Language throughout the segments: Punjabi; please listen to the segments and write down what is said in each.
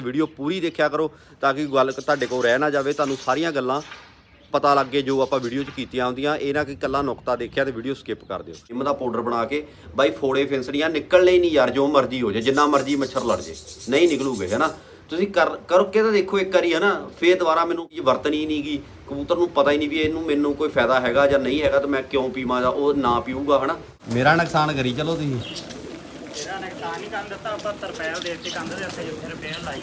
ਵੀਡੀਓ ਪੂਰੀ ਦੇਖਿਆ ਕਰੋ ਤਾਂ ਕਿ ਗੱਲ ਤੁਹਾਡੇ ਕੋਲ ਰਹਿ ਨਾ ਜਾਵੇ। ਤੁਹਾਨੂੰ ਸਾਰੀਆਂ ਗੱਲਾਂ ਪਤਾ ਲੱਗੇ ਜੋ ਆਪਾਂ ਵੀਡੀਓ 'ਚ ਕੀਤੀਆਂ ਹੁੰਦੀਆਂ। ਇਹ ਨਾ ਕਿ ਕੱਲਾ ਨੁਕਤਾ ਦੇਖਿਆ ਤੇ ਵੀਡੀਓ ਸਕਿਪ ਕਰ ਦਿਓ। ਨਿੰਮ ਦਾ ਪਾਊਡਰ ਬਣਾ ਕੇ ਬਾਈ ਫੋੜੇ ਫਿੰਸੜੀਆਂ ਨਿਕਲਣੇ ਹੀ ਨਹੀਂ ਯਾਰ, ਜੋ ਮਰਜ਼ੀ ਹੋ ਜਾਏ, ਜਿੰਨਾ ਮਰਜ਼ੀ ਮੱਛਰ ਲੜ ਜੇ ਨਹੀਂ ਨਿਕਲੂਗੇ, ਹੈਨਾ? ਤੁਸੀਂ ਕਰ ਕਰਕੇ ਤਾਂ ਦੇਖੋ ਇੱਕ ਵਾਰੀ, ਹਨਾ? ਫੇਰ ਦੁਬਾਰਾ ਮੈਨੂੰ ਇਹ ਵਰਤਣੀ ਨਹੀਂ ਗੀ ਕਬੂਤਰ ਨੂੰ ਪਤਾ ਹੀ ਨਹੀਂ ਵੀ ਇਹਨੂੰ ਮੈਨੂੰ ਕੋਈ ਫਾਇਦਾ ਹੈਗਾ ਜਾਂ ਨਹੀਂ ਹੈਗਾ ਤਾਂ ਮੈਂ ਕਿਉਂ ਪੀਵਾਂ ਜਾਂ ਉਹ ਨਾ ਪੀਊਗਾ, ਹਨਾ? ਮੇਰਾ ਨੁਕਸਾਨ ਕਰੀ ਚਲੋ ਤੁਸੀਂ। ਇਹਦਾ ਨੁਕਸਾਨ ਹੀ ਕਰਨ ਦਿੱਤਾ 72 ਰੁਪਏ ਉਹ ਦੇ ਦਿੱਤੇ ਕੰਧ ਦੇ ਉੱਤੇ ਜਿੱਥੇ ਰੁਪਏ ਲਾਈ।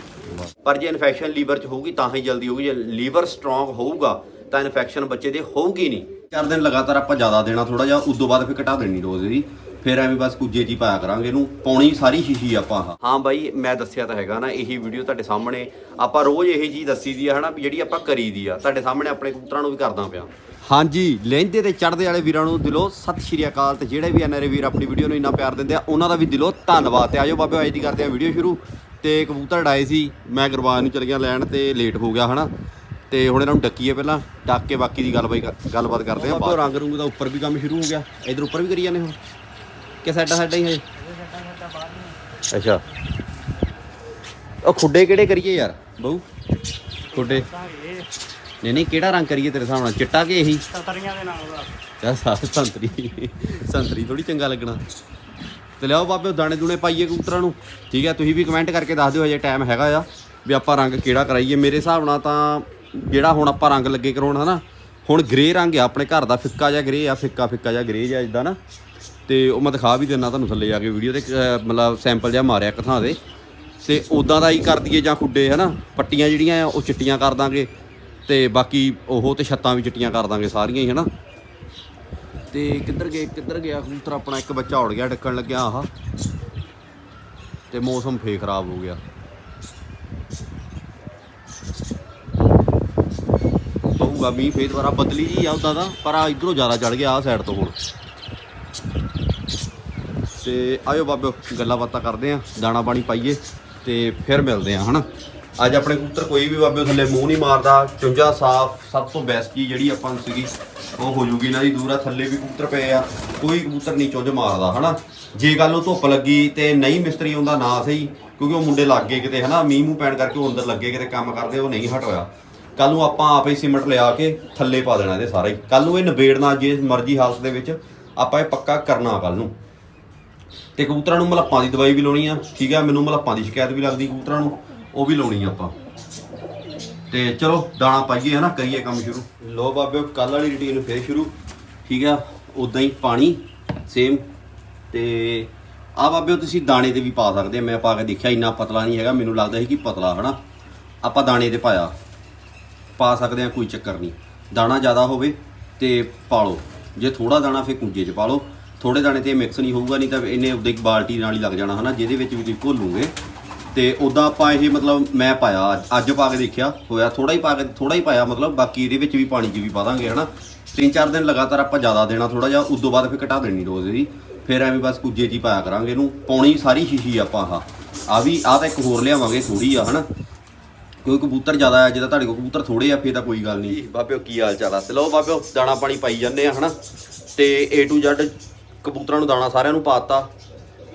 ਪਰ ਜੇ ਇਨਫੈਕਸ਼ਨ ਲੀਵਰ 'ਚ ਹੋਊਗੀ ਤਾਂ ਹੀ ਜਲਦੀ ਹੋਊਗੀ ਜੇ ਲੀਵਰ ਸਟਰੋਂਗ ਹੋਊਗਾ ਤਾਂ ਇਨਫੈਕਸ਼ਨ ਬੱਚੇ ਦੇ ਹੋਊਗੀ ਨਹੀਂ। ਚਾਰ ਦਿਨ ਲਗਾਤਾਰ ਆਪਾਂ ਜ਼ਿਆਦਾ ਦੇਣਾ ਥੋੜਾ ਜਿਹਾ ਉਸ ਤੋਂ ਬਾਅਦ ਫਿਰ ਘਟਾ ਦੇਣੀ ਡੋਜ਼ ਦੀ। ਫਿਰ ਐਵੇਂ ਬਸ ਕੁਝੇ ਜੀ ਪਾਇਆ ਕਰਾਂਗੇ ਇਹਨੂੰ ਪੌਣੀ ਸਾਰੀ ਸ਼ੀਸ਼ੀ ਆਪਾਂ। ਹਾਂ ਬਾਈ ਮੈਂ ਦੱਸਿਆ ਤਾਂ ਹੈਗਾ ਨਾ ਇਹੀ ਵੀਡੀਓ ਤੁਹਾਡੇ ਸਾਹਮਣੇ। ਆਪਾਂ ਰੋਜ਼ ਇਹੀ ਚੀਜ਼ ਦੱਸੀ ਦੀ ਆ ਹਨਾ ਵੀ ਜਿਹੜੀ ਆਪਾਂ ਕਰੀ ਦੀ ਆ ਤੁਹਾਡੇ ਸਾਹਮਣੇ ਆਪਣੇ ਕਬੂਤਰਾਂ ਨੂੰ ਵੀ ਕਰਦਾ ਪਿਆ। ਹਾਂਜੀ ਲਹਿੰਦੇ ਤੇ ਚੜ੍ਹਦੇ ਵਾਲੇ ਵੀਰਾਂ ਨੂੰ ਦਿਲੋਂ ਸਤਿ ਸ਼੍ਰੀ ਅਕਾਲ ਤੇ ਜਿਹੜੇ ਵੀ ਐਨਆਰਏ ਵੀਰ ਆਪਣੀ ਵੀਡੀਓ ਨੂੰ ਇੰਨਾ ਪਿਆਰ ਦਿੰਦੇ ਆ ਉਹਨਾਂ ਦਾ ਵੀ ਦਿਲੋਂ ਧੰਨਵਾਦ ਤੇ ਆਜੋ ਬਾਬੇ ਅੱਜ ਦੀ ਕਰਦੇ ਆ ਵੀਡੀਓ ਸ਼ੁਰੂ। ਤੇ ਕਬੂਤਰ ਡਾਏ ਸੀ ਮੈਂ ਗੁਰਬਾਨ ਨੂੰ ਚਲ ਗਿਆ ਲੈਣ ਤੇ ਲੇਟ ਹੋ ਗਿਆ ਹਨਾ? ਤੇ ਹੁਣ ਇਹਨਾਂ ਨੂੰ ਡੱਕੀਏ ਪਹਿਲਾਂ ਡੱਕ ਕੇ ਬਾਕੀ ਦੀ ਗੱਲਬਾਤ ਗੱਲਬਾਤ ਕਰਦੇ ਆ ਬਾਅਦ। ਰੰਗ ਰੂੰਗ ਦਾ ਉੱਪਰ ਵੀ ਕੰਮ ਸ਼ੁਰੂ ਹੋ ਗਿਆ। ਇਧਰ ਉੱਪਰ ਵੀ ਕਰੀ ਜਾਂਦੇ ਹੋ? ਕਿ ਸਾਡਾ ਸਾਡਾ ਹੀ ਹੈ? ਅੱਛਾ। ਉਹ ਖੁੱਡੇ ਕਿਹੜੇ ਕਰੀਏ ਯਾਰ? ਬਹੂ ਖੁੱਡੇ। ਨਹੀਂ ਨਹੀਂ ਕਿਹੜਾ ਰੰਗ ਕਰੀਏ ਤੇਰੇ ਹਿਸਾਬ ਨਾਲ? ਚਿੱਟਾ ਕਿ ਇਹੀ? ਤਤਰੀਆਂ ਦੇ ਨਾਲ ਉਹਦਾ ਚਾ ਸਾਫ਼ ਸੰਤਰੀ। ਸੰਤਰੀ ਥੋੜੀ ਚੰਗਾ ਲੱਗਣਾ। ਤੇ ਲਿਆਓ ਬਾਬੇ ਉਹ ਦਾਣੇ ਦੂਣੇ ਪਾਈਏ ਕਬੂਤਰਾਂ ਨੂੰ। ਠੀਕ ਹੈ ਤੁਸੀਂ ਵੀ ਕਮੈਂਟ ਕਰਕੇ ਦੱਸ ਦਿਓ ਹਜੇ ਟਾਈਮ ਹੈਗਾ ਆ ਵੀ ਆਪਾਂ ਰੰਗ ਕਿਹੜਾ ਕਰਾਈਏ। ਮੇਰੇ ਹਿਸਾਬ ਨਾਲ ਤਾਂ ਜਿਹੜਾ ਹੁਣ ਆਪਾਂ ਰੰਗ ਲੱਗੇ ਕਰਾਉਣ ਹਨਾ? ਹੁਣ ਗ੍ਰੇ ਰੰਗ ਆ ਆਪਣੇ ਘਰ ਦਾ ਫਿੱਕਾ ਜਿਹਾ ਗ੍ਰੇ ਆ ਫਿੱਕਾ ਫਿੱਕਾ ਜਿਹਾ ਗ੍ਰੇ ਜਿਹਾ ਇਦਾਂ ਨਾ। ਤੇ ਉਹ ਮੈਂ ਦਿਖਾ ਵੀ ਦਿੰਨਾ ਤੁਹਾਨੂੰ ਥੱਲੇ ਜਾ ਕੇ ਵੀਡੀਓ ਤੇ ਮਤਲਬ ਸੈਂਪਲ ਜਿਹਾ ਮਾਰਿਆ ਇੱਕ ਥਾਂ ਦੇ ਤੇ ਉਦਾਂ ਦਾ ਹੀ ਕਰ ਦਈਏ ਜਾਂ ਖੁੱਡੇ ਹਨਾ? ਪੱਟੀਆਂ ਜਿਹੜੀਆਂ ਆ ਉਹ ਚਿੱਟੀਆਂ ਕਰ ਦਾਂਗੇ। ਤੇ ਬਾਕੀ ਉਹ ਤੇ ਛੱਤਾਂ ਵੀ ਚਿੱਟੀਆਂ ਕਰ ਦਾਂਗੇ ਸਾਰੀਆਂ ਹੀ, ਹਨਾ? ਤੇ ਕਿੱਧਰ ਗਏ ਕਿੱਧਰ ਗਿਆ? ਕਬੂਤਰ ਆਪਣਾ ਇੱਕ ਬੱਚਾ ਉੜ ਗਿਆ, ਡੱਕਣ ਲੱਗਿਆ ਆਹ। ਤੇ ਮੌਸਮ ਫੇਰ ਖਰਾਬ ਹੋ ਗਿਆ। ਪਊਗਾ ਮੀਂਹ, ਫੇਰ ਦੁਬਾਰਾ ਬਦਲੀ ਜੀ ਆ ਉਦਾਂ ਦਾ ਪਰ ਆ ਇਧਰੋਂ ਜ਼ਿਆਦਾ ਚੜ ਗਿਆ ਆ ਸਾਈਡ ਤੋਂ ਹੁਣ। ਤੇ ਆਇਓ ਬਾਬੇ ਗੱਲਾਂ ਬਾਤਾਂ ਕਰਦੇ ਆ, ਦਾਣਾ ਪਾਣੀ ਪਾਈਏ ਤੇ ਫਿਰ ਮਿਲਦੇ ਆ, ਹਨਾ? ਅੱਜ ਆਪਣੇ ਕਬੂਤਰ ਕੋਈ ਵੀ ਬਾਬੇ ਥੱਲੇ ਮੂੰਹ ਨਹੀਂ ਮਾਰਦਾ, ਚੁੰਝਾ ਸਾਫ਼, ਸਭ ਤੋਂ ਬੈਸਟ ਚੀਜ਼ ਜਿਹੜੀ ਆਪਾਂ ਨੂੰ ਸੀਗੀ, ਉਹ ਹੋ ਜੂਗੀ ਨਾ ਜੀ ਦੂਰਾ ਥੱਲੇ ਵੀ ਕਬੂਤਰ ਪਏ ਆ, ਕੋਈ ਕਬੂਤਰ ਨਹੀਂ ਚੁੰਝ ਮਾਰਦਾ, ਹਨਾ? ਜੇ ਗੱਲ ਨੂੰ ਧੁੱਪ ਲੱਗੀ ਤੇ ਨਹੀਂ ਮਿਸਤਰੀ ਆਉਂਦਾ ਨਾ ਸਹੀ, ਕਿਉਂਕਿ ਉਹ ਮੁੰਡੇ ਲੱਗ ਗਏ ਕਿਤੇ, ਹਨਾ? ਮੀਂਹ ਮੂੰਹ ਪੈਣ ਕਰਕੇ ਉਹ ਅੰਦਰ ਲੱਗੇ ਕਿਤੇ, ਕੰਮ ਕਰਦੇ, ਉਹ ਨਹੀਂ ਹਟ ਹੋਇਆ ਕੱਲ ਨੂੰ ਆਪਾਂ ਆਪੇ ਹੀ ਸੀਮੈਂਟ ਲਿਆ ਕੇ ਥੱਲੇ ਪਾ ਦੇਣਾ ਇਹਦੇ ਸਾਰੇ। ਹੀ ਕੱਲ ਨੂੰ ਇਹ ਨਿਬੇੜਨਾ ਜੇ ਮਰਜ਼ੀ ਹਾਲਤ ਦੇ ਵਿੱਚ, ਆਪਾਂ ਇਹ ਪੱਕਾ ਕਰਨਾ ਕੱਲ ਨੂੰ। ਤੇ ਕਬੂਤਰਾਂ ਨੂੰ ਮਲੱਪਾਂ ਦੀ ਦਵਾਈ ਵੀ ਲਾਉਣੀ ਆ, ਠੀਕ ਆ? ਮੈਨੂੰ ਮਲੱਪਾਂ ਦੀ ਸ਼ਿਕਾਇਤ ਵੀ ਲੱਗਦੀ ਕਬੂਤਰਾਂ ਨੂੰ। ਉਹ ਵੀ ਲਾਉਣੀ ਆਪਾਂ। ਤੇ ਚਲੋ, ਦਾਣਾ ਪਾਈਏ ਹਨਾ, ਕਰੀਏ ਕੰਮ ਸ਼ੁਰੂ। ਲੋ ਬਾਬੇ ਕੱਲ ਵਾਲੀ ਰੁਟੀਨ ਫੇਰ ਸ਼ੁਰੂ। ਠੀਕ ਆ ਉਦਾਂ ਹੀ ਪਾਣੀ ਸੇਮ ਤੇ ਆ ਬਾਬੇ ਤੁਸੀਂ ਦਾਣੇ ਤੇ ਵੀ ਪਾ ਸਕਦੇ ਮੈਂ ਪਾ ਕੇ ਦੇਖਿਆ, ਇੰਨਾ ਪਤਲਾ ਨਹੀਂ ਹੈਗਾ। ਮੈਨੂੰ ਲੱਗਦਾ ਸੀ ਕਿ ਪਤਲਾ, ਹਨਾ। ਆਪਾਂ ਦਾਣੇ ਤੇ ਪਾਇਆ। ਪਾ ਸਕਦੇ ਆ, ਕੋਈ ਚੱਕਰ ਨਹੀਂ। ਦਾਣਾ ਜ਼ਿਆਦਾ ਹੋਵੇ ਤੇ ਪਾ ਲਓ। ਜੇ ਥੋੜਾ ਦਾਣਾ ਫੇ ਕੁੰਜੇ 'ਚ ਪਾ ਲਓ। ਥੋੜੇ ਦਾਣੇ ਤੇ ਮਿਕਸ ਨਹੀਂ ਹੋਊਗਾ, ਨਹੀਂ ਤਾਂ ਇਹਨੇ ਉਦਾਂ ਇੱਕ ਬਾਲਟੀ ਨਾਲ ਹੀ ਲੱਗ ਜਾਣਾ, ਹਨਾ। ਜਿਹਦੇ ਵਿੱਚ ਵੀ ਤੁਸੀਂ ਘੋਲੂਗੇ। ਤੇ ਉਦਾਂ ਆਪਾਂ ਇਹ ਮਤਲਬ ਮੈਂ ਪਾਇਆ, ਅੱਜ- ਅੱਜ ਪਾ ਕੇ ਦੇਖਿਆ, ਹੋਇਆ ਥੋੜਾ ਹੀ ਪਾ ਕੇ ਥੋੜਾ ਹੀ ਪਾਇਆ ਮਤਲਬ, ਬਾਕੀ ਇਹਦੇ ਵਿੱਚ ਵੀ ਪਾਣੀ 'ਚ ਵੀ ਪਾ ਦਾਂਗੇ ਹਨਾ। ਤਿੰਨ ਚਾਰ ਦਿਨ ਲਗਾਤਾਰ ਆਪਾਂ ਜ਼ਿਆਦਾ ਦੇਣਾ ਥੋੜਾ ਜਿਹਾ, ਉਦੋਂ ਬਾਅਦ ਫਿਰ ਘਟਾ ਦੇਣੀ ਡੋਜ਼ ਇਹਦੀ ਫਿਰ ਐਵੇਂ ਬਸ ਕੁਝੇ 'ਚ ਹੀ ਪਾਇਆ ਕਰਾਂਗੇ ਇਹਨੂੰ। ਪਾਉਣੀ ਸਾਰੀ ਸ਼ੀਸ਼ੀ ਆਪਾਂ ਆਹ। ਆ ਵੀ ਆ ਤਾਂ ਇੱਕ ਹੋਰ ਲਿਆਵਾਂਗੇ ਥੋੜੀ ਆ, ਹਨਾ। ਕਿਉਂਕਿ ਕਬੂਤਰ ਜ਼ਿਆਦਾ ਆ ਜਿਹਦਾ ਤੁਹਾਡੇ ਕੋਲ ਕਬੂਤਰ ਥੋੜੇ ਆ, ਫੇਰ ਤਾਂ ਕੋਈ ਗੱਲ ਨਹੀਂ। ਬਾਬਿਓ, ਕੀ ਹਾਲ ਚਾਲ ਆ? ਤੇ ਲਓ ਬਾਬਿਓ, ਦਾਣਾ ਪਾਣੀ ਪਾਈ ਜਾਂਦੇ ਆ, ਹਨਾ। ਤੇ A to Z ਕਬੂਤਰਾਂ ਨੂੰ ਦਾਣਾ ਸਾਰਿਆਂ ਨੂੰ ਪਾਤਾ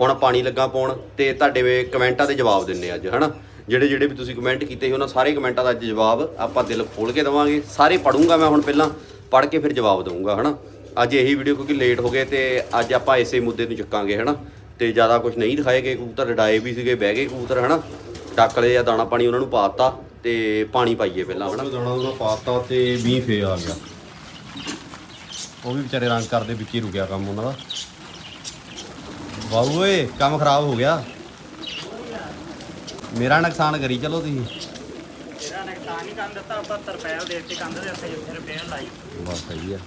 ਹੁਣ ਪਾਣੀ ਲੱਗਾ ਪਾਉਣ ਤੇ ਤੁਹਾਡੇ ਵੇ ਕਮੈਂਟਾਂ ਦੇ ਜਵਾਬ ਦਿੰਨੇ ਅੱਜ, ਹਨਾ? ਜਿਹੜੇ ਜਿਹੜੇ ਵੀ ਤੁਸੀਂ ਕਮੈਂਟ ਕੀਤੇ ਸੀ, ਉਹਨਾਂ ਸਾਰੇ ਕਮੈਂਟਾਂ ਦਾ ਅੱਜ ਜਵਾਬ ਆਪਾਂ ਦਿਲ ਖੋਲ ਕੇ ਦਵਾਂਗੇ। ਸਾਰੇ ਪੜੂੰਗਾ ਮੈਂ ਹੁਣ ਪਹਿਲਾਂ ਪੜ ਕੇ ਫਿਰ ਜਵਾਬ ਦਊਂਗਾ, ਹਨਾ? ਅੱਜ ਇਹੀ ਵੀਡੀਓ ਕਿਉਂਕਿ ਲੇਟ ਹੋ ਗਏ ਤੇ ਅੱਜ ਆਪਾਂ ਇਸੇ ਮੁੱਦੇ ਨੂੰ ਚੁੱਕਾਂਗੇ, ਹਨਾ? ਤੇ ਜ਼ਿਆਦਾ ਕੁਝ ਨਹੀਂ ਦਿਖਾਏ ਗਏ, ਕਬੂਤਰ ਡਾਏ ਵੀ ਸੀਗੇ, ਬਹਿ ਗਏ ਕਬੂਤਰ, ਹਨਾ? ਟੱਕ ਲਏ ਆ, ਦਾਣਾ ਪਾਣੀ ਉਹਨਾਂ ਨੂੰ ਪਾਤਾ ਤੇ ਪਾਣੀ ਪਾਈਏ ਪਹਿਲਾਂ, ਹਨਾ? ਦਾਣਾ ਉਹਨਾਂ ਪਾਤਾ ਤੇ ਮੀਂਹ ਫੇ ਆ ਗਿਆ। ਉਹ ਵੀ ਵਿਚਾਰੇ ਰੰਗ ਕਰਦੇ ਵਿੱਚ ਹੀ ਰੁਕਿਆ ਕੰਮ ਉਹਨਾਂ ਦਾ। ਵਾਹ ਓਏ ਕੰਮ ਖਰਾਬ ਹੋ ਗਿਆ। ਮੇਰਾ ਨੁਕਸਾਨ ਕਰੀ ਚਲੋ ਤੁਸੀਂ। ਇਹਦਾ ਨੁਕਸਾਨ ਹੀ ਕਰਨ ਦਿੱਤਾ 72 ਰੁਪਏ ਉਹ ਦੇ ਦਿੱਤੇ ਕੰਧ ਦੇ ਉੱਤੇ ਜਿੱਥੇ ਰੁਪਏ ਲਾਈ। ਬਸ ਸਹੀ ਆ।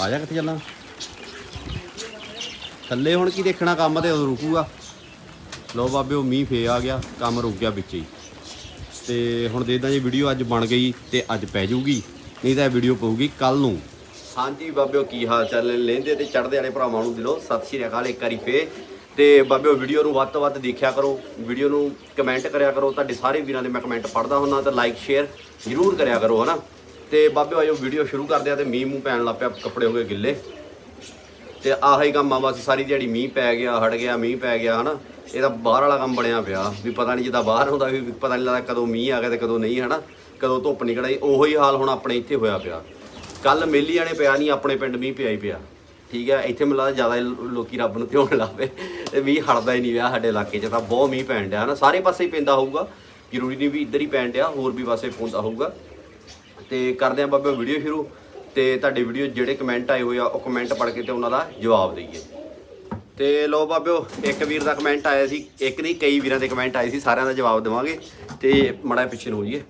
ਆ ਜਾ ਕਿੱਥੇ ਚੱਲਾਂ? ਥੱਲੇ ਹੁਣ ਕੀ ਦੇਖਣਾ ਕੰਮ ਤੇ ਉਦੋਂ ਰੁਕੂਗਾ। ਲੋ ਬਾਬੇ ਉਹ ਮੀਂਹ ਫੇ ਆ ਗਿਆ ਕੰਮ ਰੁਕ ਗਿਆ ਵਿੱਚ ਹੀ। ਤੇ ਹੁਣ ਦੇਖਦਾ ਜੇ ਵੀਡੀਓ ਅੱਜ ਬਣ ਗਈ ਤੇ ਅੱਜ ਪੈ ਜਾਊਗੀ। ਨਹੀਂ ਤਾਂ ਇਹ ਵੀਡੀਓ ਪਊਗੀ ਕੱਲ ਨੂੰ। ਹਾਂਜੀ ਬਾਬਿਓ ਕੀ ਹਾਲ ਚਾਲ ਲੈਂਦੇ ਤੇ ਚੜਦੇ ਵਾਲੇ ਭਰਾਵਾਂ ਨੂੰ ਦਿਲੋਂ ਸਤਿ ਸ਼੍ਰੀ ਅਕਾਲ ਇੱਕ ਵਾਰੀ ਫੇ ਤੇ ਬਾਬਿਓ ਵੀਡੀਓ ਨੂੰ ਵੱਧ ਤੋਂ ਵੱਧ ਦੇਖਿਆ ਕਰੋ, ਵੀਡੀਓ ਨੂੰ ਕਮੈਂਟ ਕਰਿਆ ਕਰੋ, ਤੁਹਾਡੇ ਸਾਰੇ ਵੀਰਾਂ ਦੇ ਮੈਂ ਕਮੈਂਟ ਪੜ੍ਹਦਾ ਹੁੰਦਾ ਤਾਂ ਲਾਈਕ ਸ਼ੇਅਰ ਜ਼ਰੂਰ ਕਰਿਆ ਕਰੋ, ਹਨਾ? ਤੇ ਬਾਬਿਓ ਆਜੋ ਵੀਡੀਓ ਸ਼ੁਰੂ ਕਰਦੇ ਆ ਤੇ ਮੀਂਹ ਮੂੰਹ ਪੈਣ ਲੱਗ ਪਿਆ ਕੱਪੜੇ ਹੋ ਗਏ ਗਿੱਲੇ। ਤੇ ਆਹ ਕੰਮ ਆ ਬਸ ਸਾਰੀ ਦਿਹਾੜੀ ਮੀਂਹ ਪੈ ਗਿਆ ਹਟ ਗਿਆ, ਮੀਂਹ ਪੈ ਗਿਆ, ਹਨਾ? ਇਹਦਾ ਬਾਹਰ ਵਾਲਾ ਕੰਮ ਬਣਿਆ ਪਿਆ, ਵੀ ਪਤਾ ਨਹੀਂ ਜਿੱਦਾਂ ਬਾਹਰ ਹੁੰਦਾ ਵੀ ਪਤਾ ਨਹੀਂ ਲੱਗਦਾ ਕਦੋਂ ਮੀਂਹ ਆ ਗਿਆ ਤੇ ਕਦੋਂ ਨਹੀਂ, ਹਨਾ? ਕਦੋਂ ਧੁੱਪ ਨਿਕਲ ਆਈ, ਉਹੋ ਹੀ ਹਾਲ ਹੁਣ ਆਪਣੇ ਇੱਥੇ ਹੋਇਆ ਪਿਆ। ਕੱਲ ਮੇਲੀਆਂ ਨੇ ਪਿਆ ਨਹੀਂ ਆਪਣੇ ਪਿੰਡ ਮੀਂਹ ਪਿਆ ਹੀ ਪਿਆ। ਠੀਕ ਹੈ, ਇੱਥੇ ਮੈਨੂੰ ਜ਼ਿਆਦਾ ਹੀ ਲੋਕੀ ਰੱਬ ਨੂੰ ਧਿਆਉਣ ਲੱਪੇ ਤੇ ਮੀਂਹ ਹਟਦਾ ਹੀ ਨਹੀਂ ਪਿਆ ਸਾਡੇ ਇਲਾਕੇ 'ਚ ਤਾਂ ਬਹੁਤ ਮੀਂਹ ਪੈਣ ਡਿਆ ਹਨਾ। ਸਾਰੇ ਪਾਸੇ ਹੀ ਪੈਂਦਾ ਹੋਊਗਾ। ਜ਼ਰੂਰੀ ਨਹੀਂ ਵੀ ਇੱਧਰ ਹੀ ਪੈਣ ਡਿਆ, ਹੋਰ ਵੀ ਪਾਸੇ ਪੈਂਦਾ ਹੋਊਗਾ। ਤੇ ਕਰਦੇ ਆਂ ਬਾਬਾ ਵੀਡੀਓ ਸ਼ੁਰੂ। ਤੇ ਤੁਹਾਡੇ ਵੀਡੀਓ ਜਿਹੜੇ ਕਮੈਂਟ ਆਏ ਹੋਏ ਆ, ਉਹ ਕਮੈਂਟ ਪੜ੍ਹ ਕੇ ਤੇ ਉਹਨਾਂ ਦਾ ਜਵਾਬ ਦਈਏ। ਤੇ ਲੋ ਬਾਬਿਓ, ਇੱਕ ਵੀਰ ਦਾ ਕਮੈਂਟ ਆਇਆ ਸੀ, ਇੱਕ ਨਹੀਂ, ਕਈ ਵੀਰਾਂ ਦੇ ਕਮੈਂਟ ਆਏ ਸੀ, ਸਾਰਿਆਂ ਦਾ ਜਵਾਬ ਦੇਵਾਂਗੇ। ਤੇ ਮੜਾ ਪਿੱਛੇ ਨੂੰ ਹੋਈਏ। ਜਾਈਏ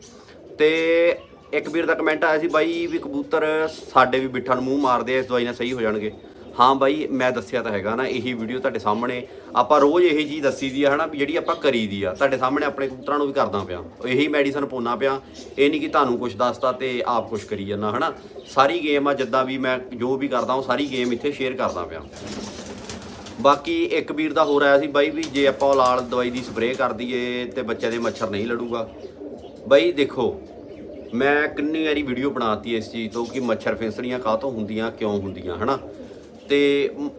ਤੇ ਇੱਕ ਵੀਰ ਦਾ ਕਮੈਂਟ ਆਇਆ ਸੀ, ਬਾਈ ਵੀ ਕਬੂਤਰ ਸਾਡੇ ਵੀ ਬਿੱਠਾਂ ਨੂੰ ਮੂੰਹ ਮਾਰਦੇ ਆ, ਇਸ ਦਵਾਈ ਨਾਲ ਸਹੀ ਹੋ ਜਾਣਗੇ। ਹਾਂ ਬਾਈ, ਮੈਂ ਦੱਸਿਆ ਤਾਂ ਹੈਗਾ ਨਾ, ਇਹੀ ਵੀਡੀਓ ਤੁਹਾਡੇ ਸਾਹਮਣੇ। ਆਪਾਂ ਰੋਜ਼ ਇਹੀ ਚੀਜ਼ ਦੱਸੀ ਦੀ ਆ, ਹਨਾ, ਵੀ ਜਿਹੜੀ ਆਪਾਂ ਕਰੀ ਦੀ ਆ। ਤੁਹਾਡੇ ਸਾਹਮਣੇ ਆਪਣੇ ਕਬੂਤਰਾਂ ਨੂੰ ਵੀ ਕਰਦਾ ਪਿਆ। ਇਹੀ ਮੈਡੀਸਨ ਪਾਉਣਾ ਪਿਆ। ਇਹ ਨਹੀਂ ਕਿ ਤੁਹਾਨੂੰ ਕੁਝ ਦੱਸਤਾ ਤੇ ਆਪ ਕੁਝ ਕਰੀ ਜਾਂਦਾ, ਹਨਾ। ਸਾਰੀ ਗੇਮ ਆ, ਜਿੱਦਾਂ ਵੀ ਮੈਂ ਜੋ ਵੀ ਕਰਦਾ, ਉਹ ਸਾਰੀ ਗੇਮ ਇੱਥੇ ਸ਼ੇਅਰ ਕਰਦਾ ਪਿਆ। ਬਾਕੀ ਇੱਕ ਵੀਰ ਦਾ ਹੋਰ ਆਇਆ ਸੀ ਬਾਈ, ਵੀ ਜੇ ਆਪਾਂ ਉਹ ਲਾਲ ਦਵਾਈ ਦੀ ਸਪਰੇਅ ਕਰ ਦਈਏ ਤੇ ਬੱਚੇ ਦੇ ਮੱਛਰ ਨਹੀਂ ਲੜੂਗਾ। ਬਾਈ, ਦੇਖੋ, ਮੈਂ ਕਿੰਨੀ ਵਾਰੀ ਵੀਡੀਓ ਬਣਾਤੀ ਇਸ ਚੀਜ਼ ਤੋਂ ਕਿ ਮੱਛਰ ਫਿੰਸੜੀਆਂ ਕਾਹਤੋਂ ਹੁੰਦੀਆਂ, ਕਿਉਂ ਹੁੰਦੀਆਂ, ਹਨਾ। ਤੇ